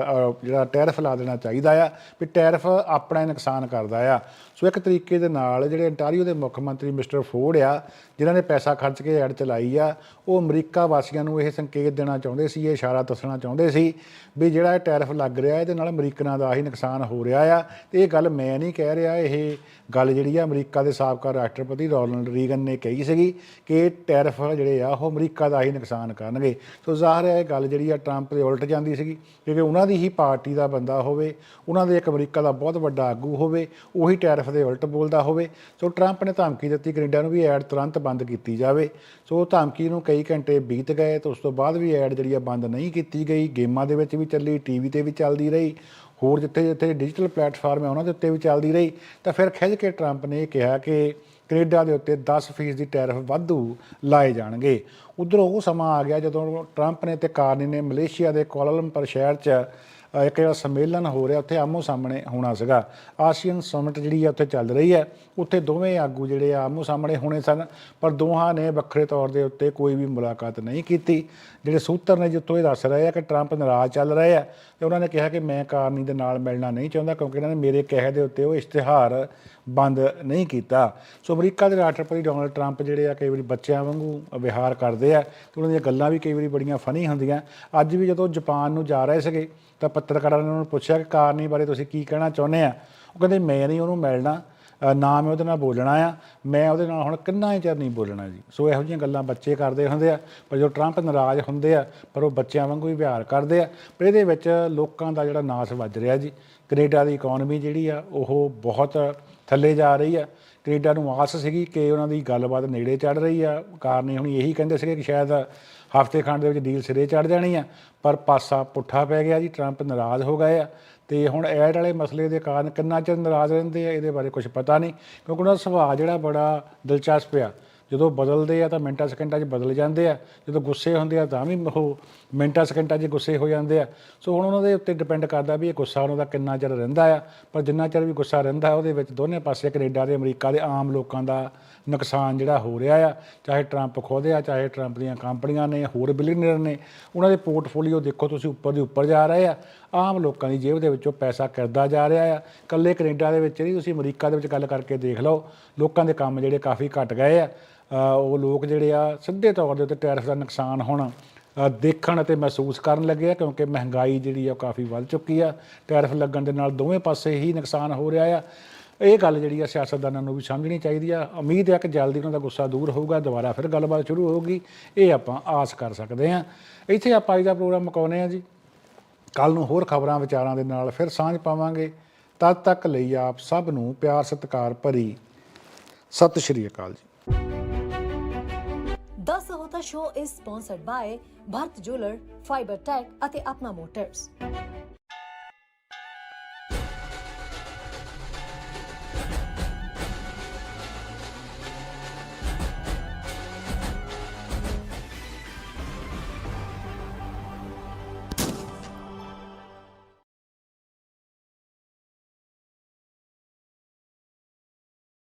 ਜਿਹੜਾ ਟੈਰਫ ਲਾ ਦੇਣਾ ਚਾਹੀਦਾ ਆ, ਵੀ ਟੈਰਫ ਆਪਣਾ ਹੀ ਨੁਕਸਾਨ ਕਰਦਾ ਆ। ਸੋ ਇੱਕ ਤਰੀਕੇ ਦੇ ਨਾਲ ਜਿਹੜੇ ਅੰਟਾਰੀਓ ਦੇ ਮੁੱਖ ਮੰਤਰੀ ਮਿਸਟਰ ਫੋਰਡ ਆ, ਜਿਨ੍ਹਾਂ ਨੇ ਪੈਸਾ ਖਰਚ ਕੇ ਐਡ ਚਲਾਈ ਆ, ਉਹ ਅਮਰੀਕਾ ਵਾਸੀਆਂ ਨੂੰ ਇਹ ਸੰਕੇਤ ਦੇਣਾ ਚਾਹੁੰਦੇ ਸੀ, ਇਹ ਇਸ਼ਾਰਾ ਦੱਸਣਾ ਚਾਹੁੰਦੇ ਸੀ ਵੀ ਜਿਹੜਾ ਇਹ ਟੈਰਫ ਲੱਗ ਰਿਹਾ, ਇਹਦੇ ਨਾਲ ਅਮਰੀਕਨਾਂ ਦਾ ਹੀ ਨੁਕਸਾਨ ਹੋ ਰਿਹਾ ਆ। ਤੇ ਇਹ ਗੱਲ ਮੈਂ ਨਹੀਂ ਕਹਿ ਰਿਹਾ, ਇਹ ਗੱਲ ਜਿਹੜੀ ਆ ਅਮਰੀਕਾ ਦੇ ਸਾਬਕਾ ਰਾਸ਼ਟਰਪਤੀ ਰੋਨਲਡ ਰੀਗਨ ਨੇ ਕਹੀ ਸੀਗੀ ਕਿ ਟੈਰਫ ਜਿਹੜੇ ਆ, ਉਹ ਅਮਰੀਕਾ ਦਾ ਹੀ ਨੁਕਸਾਨ ਕਰਨਗੇ। ਸੋ ਜ਼ਾਹਰ ਹੈ, ਇਹ ਗੱਲ ਜਿਹੜੀ ਆ ਟਰੰਪ ਦੇ ਉਲਟ ਜਾਂਦੀ ਸੀਗੀ, ਕਿਉਂਕਿ ਉਹਨਾਂ ਦੀ ਹੀ ਪਾਰਟੀ ਦਾ ਬੰਦਾ ਹੋਵੇ, ਉਹਨਾਂ ਦੇ ਇੱਕ ਅਮਰੀਕਾ ਦਾ ਬਹੁਤ ਵੱਡਾ ਆਗੂ ਹੋਵੇ, ਉਹੀ ਟੈਰਿਫ ਦੇ ਉਲਟ ਬੋਲਦਾ ਹੋਵੇ। ਸੋ ਟਰੰਪ ਨੇ ਧਮਕੀ ਦਿੱਤੀ, ਕੈਨੇਡਾ ਨੂੰ ਵੀ ਐਡ ਤੁਰੰਤ ਬੰਦ ਕੀਤੀ ਜਾਵੇ। ਸੋ ਉਹ ਧਮਕੀ ਨੂੰ ਕਈ ਘੰਟੇ ਬੀਤ ਗਏ ਤੇ ਉਸ ਤੋਂ ਬਾਅਦ ਵੀ ਐਡ ਜਿਹੜੀ ਆ ਬੰਦ ਨਹੀਂ ਕੀਤੀ ਗਈ। ਗੇਮਾਂ ਦੇ ਵਿੱਚ ਵੀ ਚੱਲੀ, ਟੀਵੀ ਤੇ ਵੀ ਚੱਲਦੀ ਰਹੀ। ਹੋਰ ਜਿੱਥੇ ਜਿੱਥੇ ਡਿਜੀਟਲ ਪਲੇਟਫਾਰਮ ਹੈ ਉਹਨਾਂ ਦੇ ਉੱਤੇ ਵੀ ਚੱਲਦੀ ਰਹੀ। ਤਾਂ ਫਿਰ ਖਿੱਚ ਕੇ ਟਰੰਪ ਨੇ ਇਹ ਕਿਹਾ ਕਿ ਕੈਨੇਡਾ ਦੇ ਉੱਤੇ 10% ਦੀ ਟੈਰਿਫ ਵਾਧੂ ਲਾਏ ਜਾਣਗੇ। ਉਧਰੋਂ ਉਹ ਸਮਾਂ ਆ ਗਿਆ ਜਦੋਂ ਟਰੰਪ ਨੇ ਤੇ ਕਾਰਨੀ ਨੇ ਮਲੇਸ਼ੀਆ ਦੇ ਕੁਆਲਾਲੰਪਰ ਸ਼ਹਿਰ 'ਚ ਇੱਕ ਜਿਹੜਾ ਸੰਮੇਲਨ ਹੋ ਰਿਹਾ ਉੱਥੇ ਆਮੋ ਸਾਹਮਣੇ ਹੋਣਾ ਸੀਗਾ। ਆਸੀਅਨ ਸਮਿਟ ਜਿਹੜੀ ਆ ਉੱਥੇ ਚੱਲ ਰਹੀ ਹੈ। ਉੱਥੇ ਦੋਵੇਂ ਆਗੂ ਜਿਹੜੇ ਆ ਆਮੋ ਸਾਹਮਣੇ ਹੋਣੇ ਸਨ, ਪਰ ਦੋਹਾਂ ਨੇ ਵੱਖਰੇ ਤੌਰ ਦੇ ਉੱਤੇ ਕੋਈ ਵੀ ਮੁਲਾਕਾਤ ਨਹੀਂ ਕੀਤੀ। ਜਿਹੜੇ ਸੂਤਰ ਨੇ ਜਿੱਥੋਂ ਇਹ ਦੱਸ ਰਹੇ ਆ ਕਿ ਟਰੰਪ ਨਾਰਾਜ਼ ਚੱਲ ਰਹੇ ਆ, ਤੇ ਉਹਨਾਂ ਨੇ ਕਿਹਾ ਕਿ ਮੈਂ ਕਾਰਨੀ ਦੇ ਨਾਲ ਮਿਲਣਾ ਨਹੀਂ ਚਾਹੁੰਦਾ ਕਿਉਂਕਿ ਇਹਨਾਂ ਨੇ ਮੇਰੇ ਕਹੇ ਦੇ ਉੱਤੇ ਉਹ ਇਸ਼ਤਿਹਾਰ ਬੰਦ ਨਹੀਂ ਕੀਤਾ। ਸੋ ਅਮਰੀਕਾ ਦੇ ਰਾਸ਼ਟਰਪਤੀ ਡੋਨਲਡ ਟਰੰਪ ਜਿਹੜੇ ਆ ਕਈ ਵਾਰੀ ਬੱਚਿਆਂ ਵਾਂਗੂ ਵਿਹਾਰ ਕਰਦੇ ਆ, ਤੇ ਉਹਨਾਂ ਦੀਆਂ ਗੱਲਾਂ ਵੀ ਕਈ ਵਾਰੀ ਬੜੀਆਂ ਫਨੀ ਹੁੰਦੀਆਂ। ਅੱਜ ਵੀ ਜਦੋਂ ਜਾਪਾਨ ਨੂੰ ਜਾ ਰਹੇ ਸੀਗੇ ਤਾਂ ਪੱਤਰਕਾਰਾਂ ਨੇ ਉਹਨਾਂ ਨੂੰ ਪੁੱਛਿਆ ਕਿ ਕਾਰਨੀ ਬਾਰੇ ਤੁਸੀਂ ਕੀ ਕਹਿਣਾ ਚਾਹੁੰਦੇ ਆ? ਉਹ ਕਹਿੰਦੇ, ਮੈਂ ਨਹੀਂ ਉਹਨੂੰ ਮਿਲਣਾ। ਨਾ ਮੈਂ ਉਹਦੇ ਨਾਲ ਬੋਲਣਾ ਆ। ਮੈਂ ਉਹਦੇ ਨਾਲ ਹੁਣ ਕਿੰਨਾ ਹੀ ਚਿਰ ਨਹੀਂ ਬੋਲਣਾ ਜੀ? ਸੋ ਇਹੋ ਜਿਹੀਆਂ ਗੱਲਾਂ ਬੱਚੇ ਕਰਦੇ ਹੁੰਦੇ ਆ। ਪਰ ਜੋ ਟਰੰਪ ਨਾਰਾਜ਼ ਹੁੰਦੇ ਆ, ਪਰ ਉਹ ਬੱਚਿਆਂ ਵਾਂਗੂ ਹੀ ਵਿਹਾਰ ਕਰਦੇ ਆ। ਪਰ ਇਹਦੇ ਵਿੱਚ ਲੋਕਾਂ ਦਾ ਜਿਹੜਾ ਨਾਸ ਵੱਜ ਰਿਹਾ ਜੀ, ਕੈਨੇਡਾ ਦੀ ਇਕਨੋਮੀ ਜਿਹੜੀ ਆ, ਉਹ ਬਹੁਤ ਥੱਲੇ ਜਾ ਰਹੀ ਆ। ਕੈਨੇਡਾ ਨੂੰ ਆਸ ਸੀਗੀ ਕਿ ਉਹਨਾਂ ਦੀ ਗੱਲਬਾਤ ਨੇੜੇ ਚੜ ਰਹੀ ਆ। ਕਾਰਨ ਹੁਣ ਇਹੀ ਕਹਿੰਦੇ ਸੀਗੇ ਕਿ ਸ਼ਾਇਦ ਹਫ਼ਤੇ ਖੰਡ ਦੇ ਵਿੱਚ ਡੀਲ ਸਿਰੇ ਚੜ ਜਾਣੀ ਆ, ਪਰ ਪਾਸਾ ਪੁੱਠਾ ਪੈ ਗਿਆ ਜੀ, ਟਰੰਪ ਨਾਰਾਜ਼ ਹੋ ਗਏ ਆ। ਤੇ ਹੁਣ ਐਡ ਵਾਲੇ ਮਸਲੇ ਦੇ ਕਾਰਨ ਕਿੰਨਾ ਚਿਰ ਨਾਰਾਜ਼ ਰਹਿੰਦੇ ਆ, ਇਹਦੇ ਬਾਰੇ ਕੁਝ ਪਤਾ ਨਹੀਂ, ਕਿਉਂਕਿ ਉਹਨਾਂ ਦਾ ਸੁਭਾਅ ਜਿਹੜਾ ਬੜਾ ਦਿਲਚਸਪ ਆ। ਜਦੋਂ ਬਦਲਦੇ ਆ ਤਾਂ ਮਿੰਟਾਂ ਸਕਿੰਟਾਂ 'ਚ ਬਦਲ ਜਾਂਦੇ ਆ, ਜਦੋਂ ਗੁੱਸੇ ਹੁੰਦੇ ਆ ਤਾਂ ਵੀ ਉਹ ਮਿੰਟਾਂ, ਸਕਿੰਟਾਂ 'ਚ ਗੁੱਸੇ ਹੋ ਜਾਂਦੇ ਆ। ਸੋ ਹੁਣ ਉਹਨਾਂ ਦੇ ਉੱਤੇ ਡਿਪੈਂਡ ਕਰਦਾ ਵੀ ਇਹ ਗੁੱਸਾ ਉਹਨਾਂ ਦਾ ਕਿੰਨਾ ਚਿਰ ਰਹਿੰਦਾ ਆ। ਪਰ ਜਿੰਨਾ ਚਿਰ ਵੀ ਗੁੱਸਾ ਰਹਿੰਦਾ ਉਹਦੇ ਵਿੱਚ ਦੋਨੇ ਪਾਸੇ ਕੈਨੇਡਾ ਤੇ ਅਮਰੀਕਾ ਦੇ ਆਮ ਲੋਕਾਂ ਦਾ ਨੁਕਸਾਨ ਜਿਹੜਾ ਹੋ ਰਿਹਾ ਆ, ਚਾਹੇ ਟਰੰਪ ਖੁਦ ਆ ਚਾਹੇ ਟਰੰਪ ਦੀਆਂ ਕੰਪਨੀਆਂ ਨੇ, ਹੋਰ ਬਿਲੀਅਨਰ ਨੇ, ਉਹਨਾਂ ਦੇ ਪੋਰਟਫੋਲੀਓ ਦੇਖੋ ਤੁਸੀਂ ਉੱਪਰ ਦੀ ਉੱਪਰ ਜਾ ਰਹੇ ਆ। ਆਮ ਲੋਕਾਂ ਦੀ ਜੇਬ ਦੇ ਵਿੱਚੋਂ ਪੈਸਾ ਕਰਦਾ ਜਾ ਰਿਹਾ ਆ। ਕੱਲੇ ਕੈਨੇਡਾ ਦੇ ਵਿੱਚ ਨਹੀਂ, ਤੁਸੀਂ ਅਮਰੀਕਾ ਦੇ ਵਿੱਚ ਗੱਲ ਕਰਕੇ ਦੇਖ ਲਓ, ਲੋਕਾਂ ਦੇ ਕੰਮ ਜਿਹੜੇ ਕਾਫੀ ਘਟ ਗਏ ਆ। ਉਹ ਲੋਕ ਜਿਹੜੇ ਆ, ਸਿੱਧੇ ਤੌਰ ਦੇ ਉੱਤੇ ਟੈਰਿਫ ਦਾ ਨੁਕਸਾਨ ਹੋਣਾ ਦੇਖਣ ਅਤੇ ਮਹਿਸੂਸ ਕਰਨ ਲੱਗੇ ਆ, ਕਿਉਂਕਿ ਮਹਿੰਗਾਈ ਜਿਹੜੀ ਆ ਉਹ ਕਾਫੀ ਵੱਧ ਚੁੱਕੀ ਆ। ਟੈਰਿਫ ਲੱਗਣ ਦੇ ਨਾਲ ਦੋਵੇਂ ਪਾਸੇ ਹੀ ਨੁਕਸਾਨ ਹੋ ਰਿਹਾ ਆ। ਇਹ ਗੱਲ ਜਿਹੜੀ ਆ ਸਿਆਸਤਦਾਨਾਂ ਨੂੰ ਵੀ ਸਮਝਣੀ ਚਾਹੀਦੀ ਆ। ਉਮੀਦ ਹੈ ਕਿ ਜਲਦੀ ਉਹਨਾਂ ਦਾ ਗੁੱਸਾ ਦੂਰ ਹੋਊਗਾ, ਦੁਬਾਰਾ ਫਿਰ ਗੱਲਬਾਤ ਸ਼ੁਰੂ ਹੋਊਗੀ। ਇਹ ਆਪਾਂ ਆਸ ਕਰ ਸਕਦੇ ਆ। ਇੱਥੇ ਆਪਾਂ ਅੱਜ ਦਾ ਪ੍ਰੋਗਰਾਮ ਮੁਕਾਉਂਦੇ ਆ ਜੀ। ਕੱਲ ਨੂੰ ਹੋਰ ਖਬਰਾਂ, ਵਿਚਾਰਾਂ ਦੇ ਨਾਲ ਫਿਰ ਸਾਂਝ ਪਾਵਾਂਗੇ। ਤਦ ਤੱਕ ਲਈ ਆਪ ਸਭ ਨੂੰ ਪਿਆਰ, ਸਤਿਕਾਰ ਭਰੀ ਸਤਿ ਸ਼੍ਰੀ ਅਕਾਲ ਜੀ। ਸ਼ੋਅ ਇਸ sponsored by Bharat jeweller fibre tech ਅਤੇ ਆਪਣਾ ਮੋਟਰਸ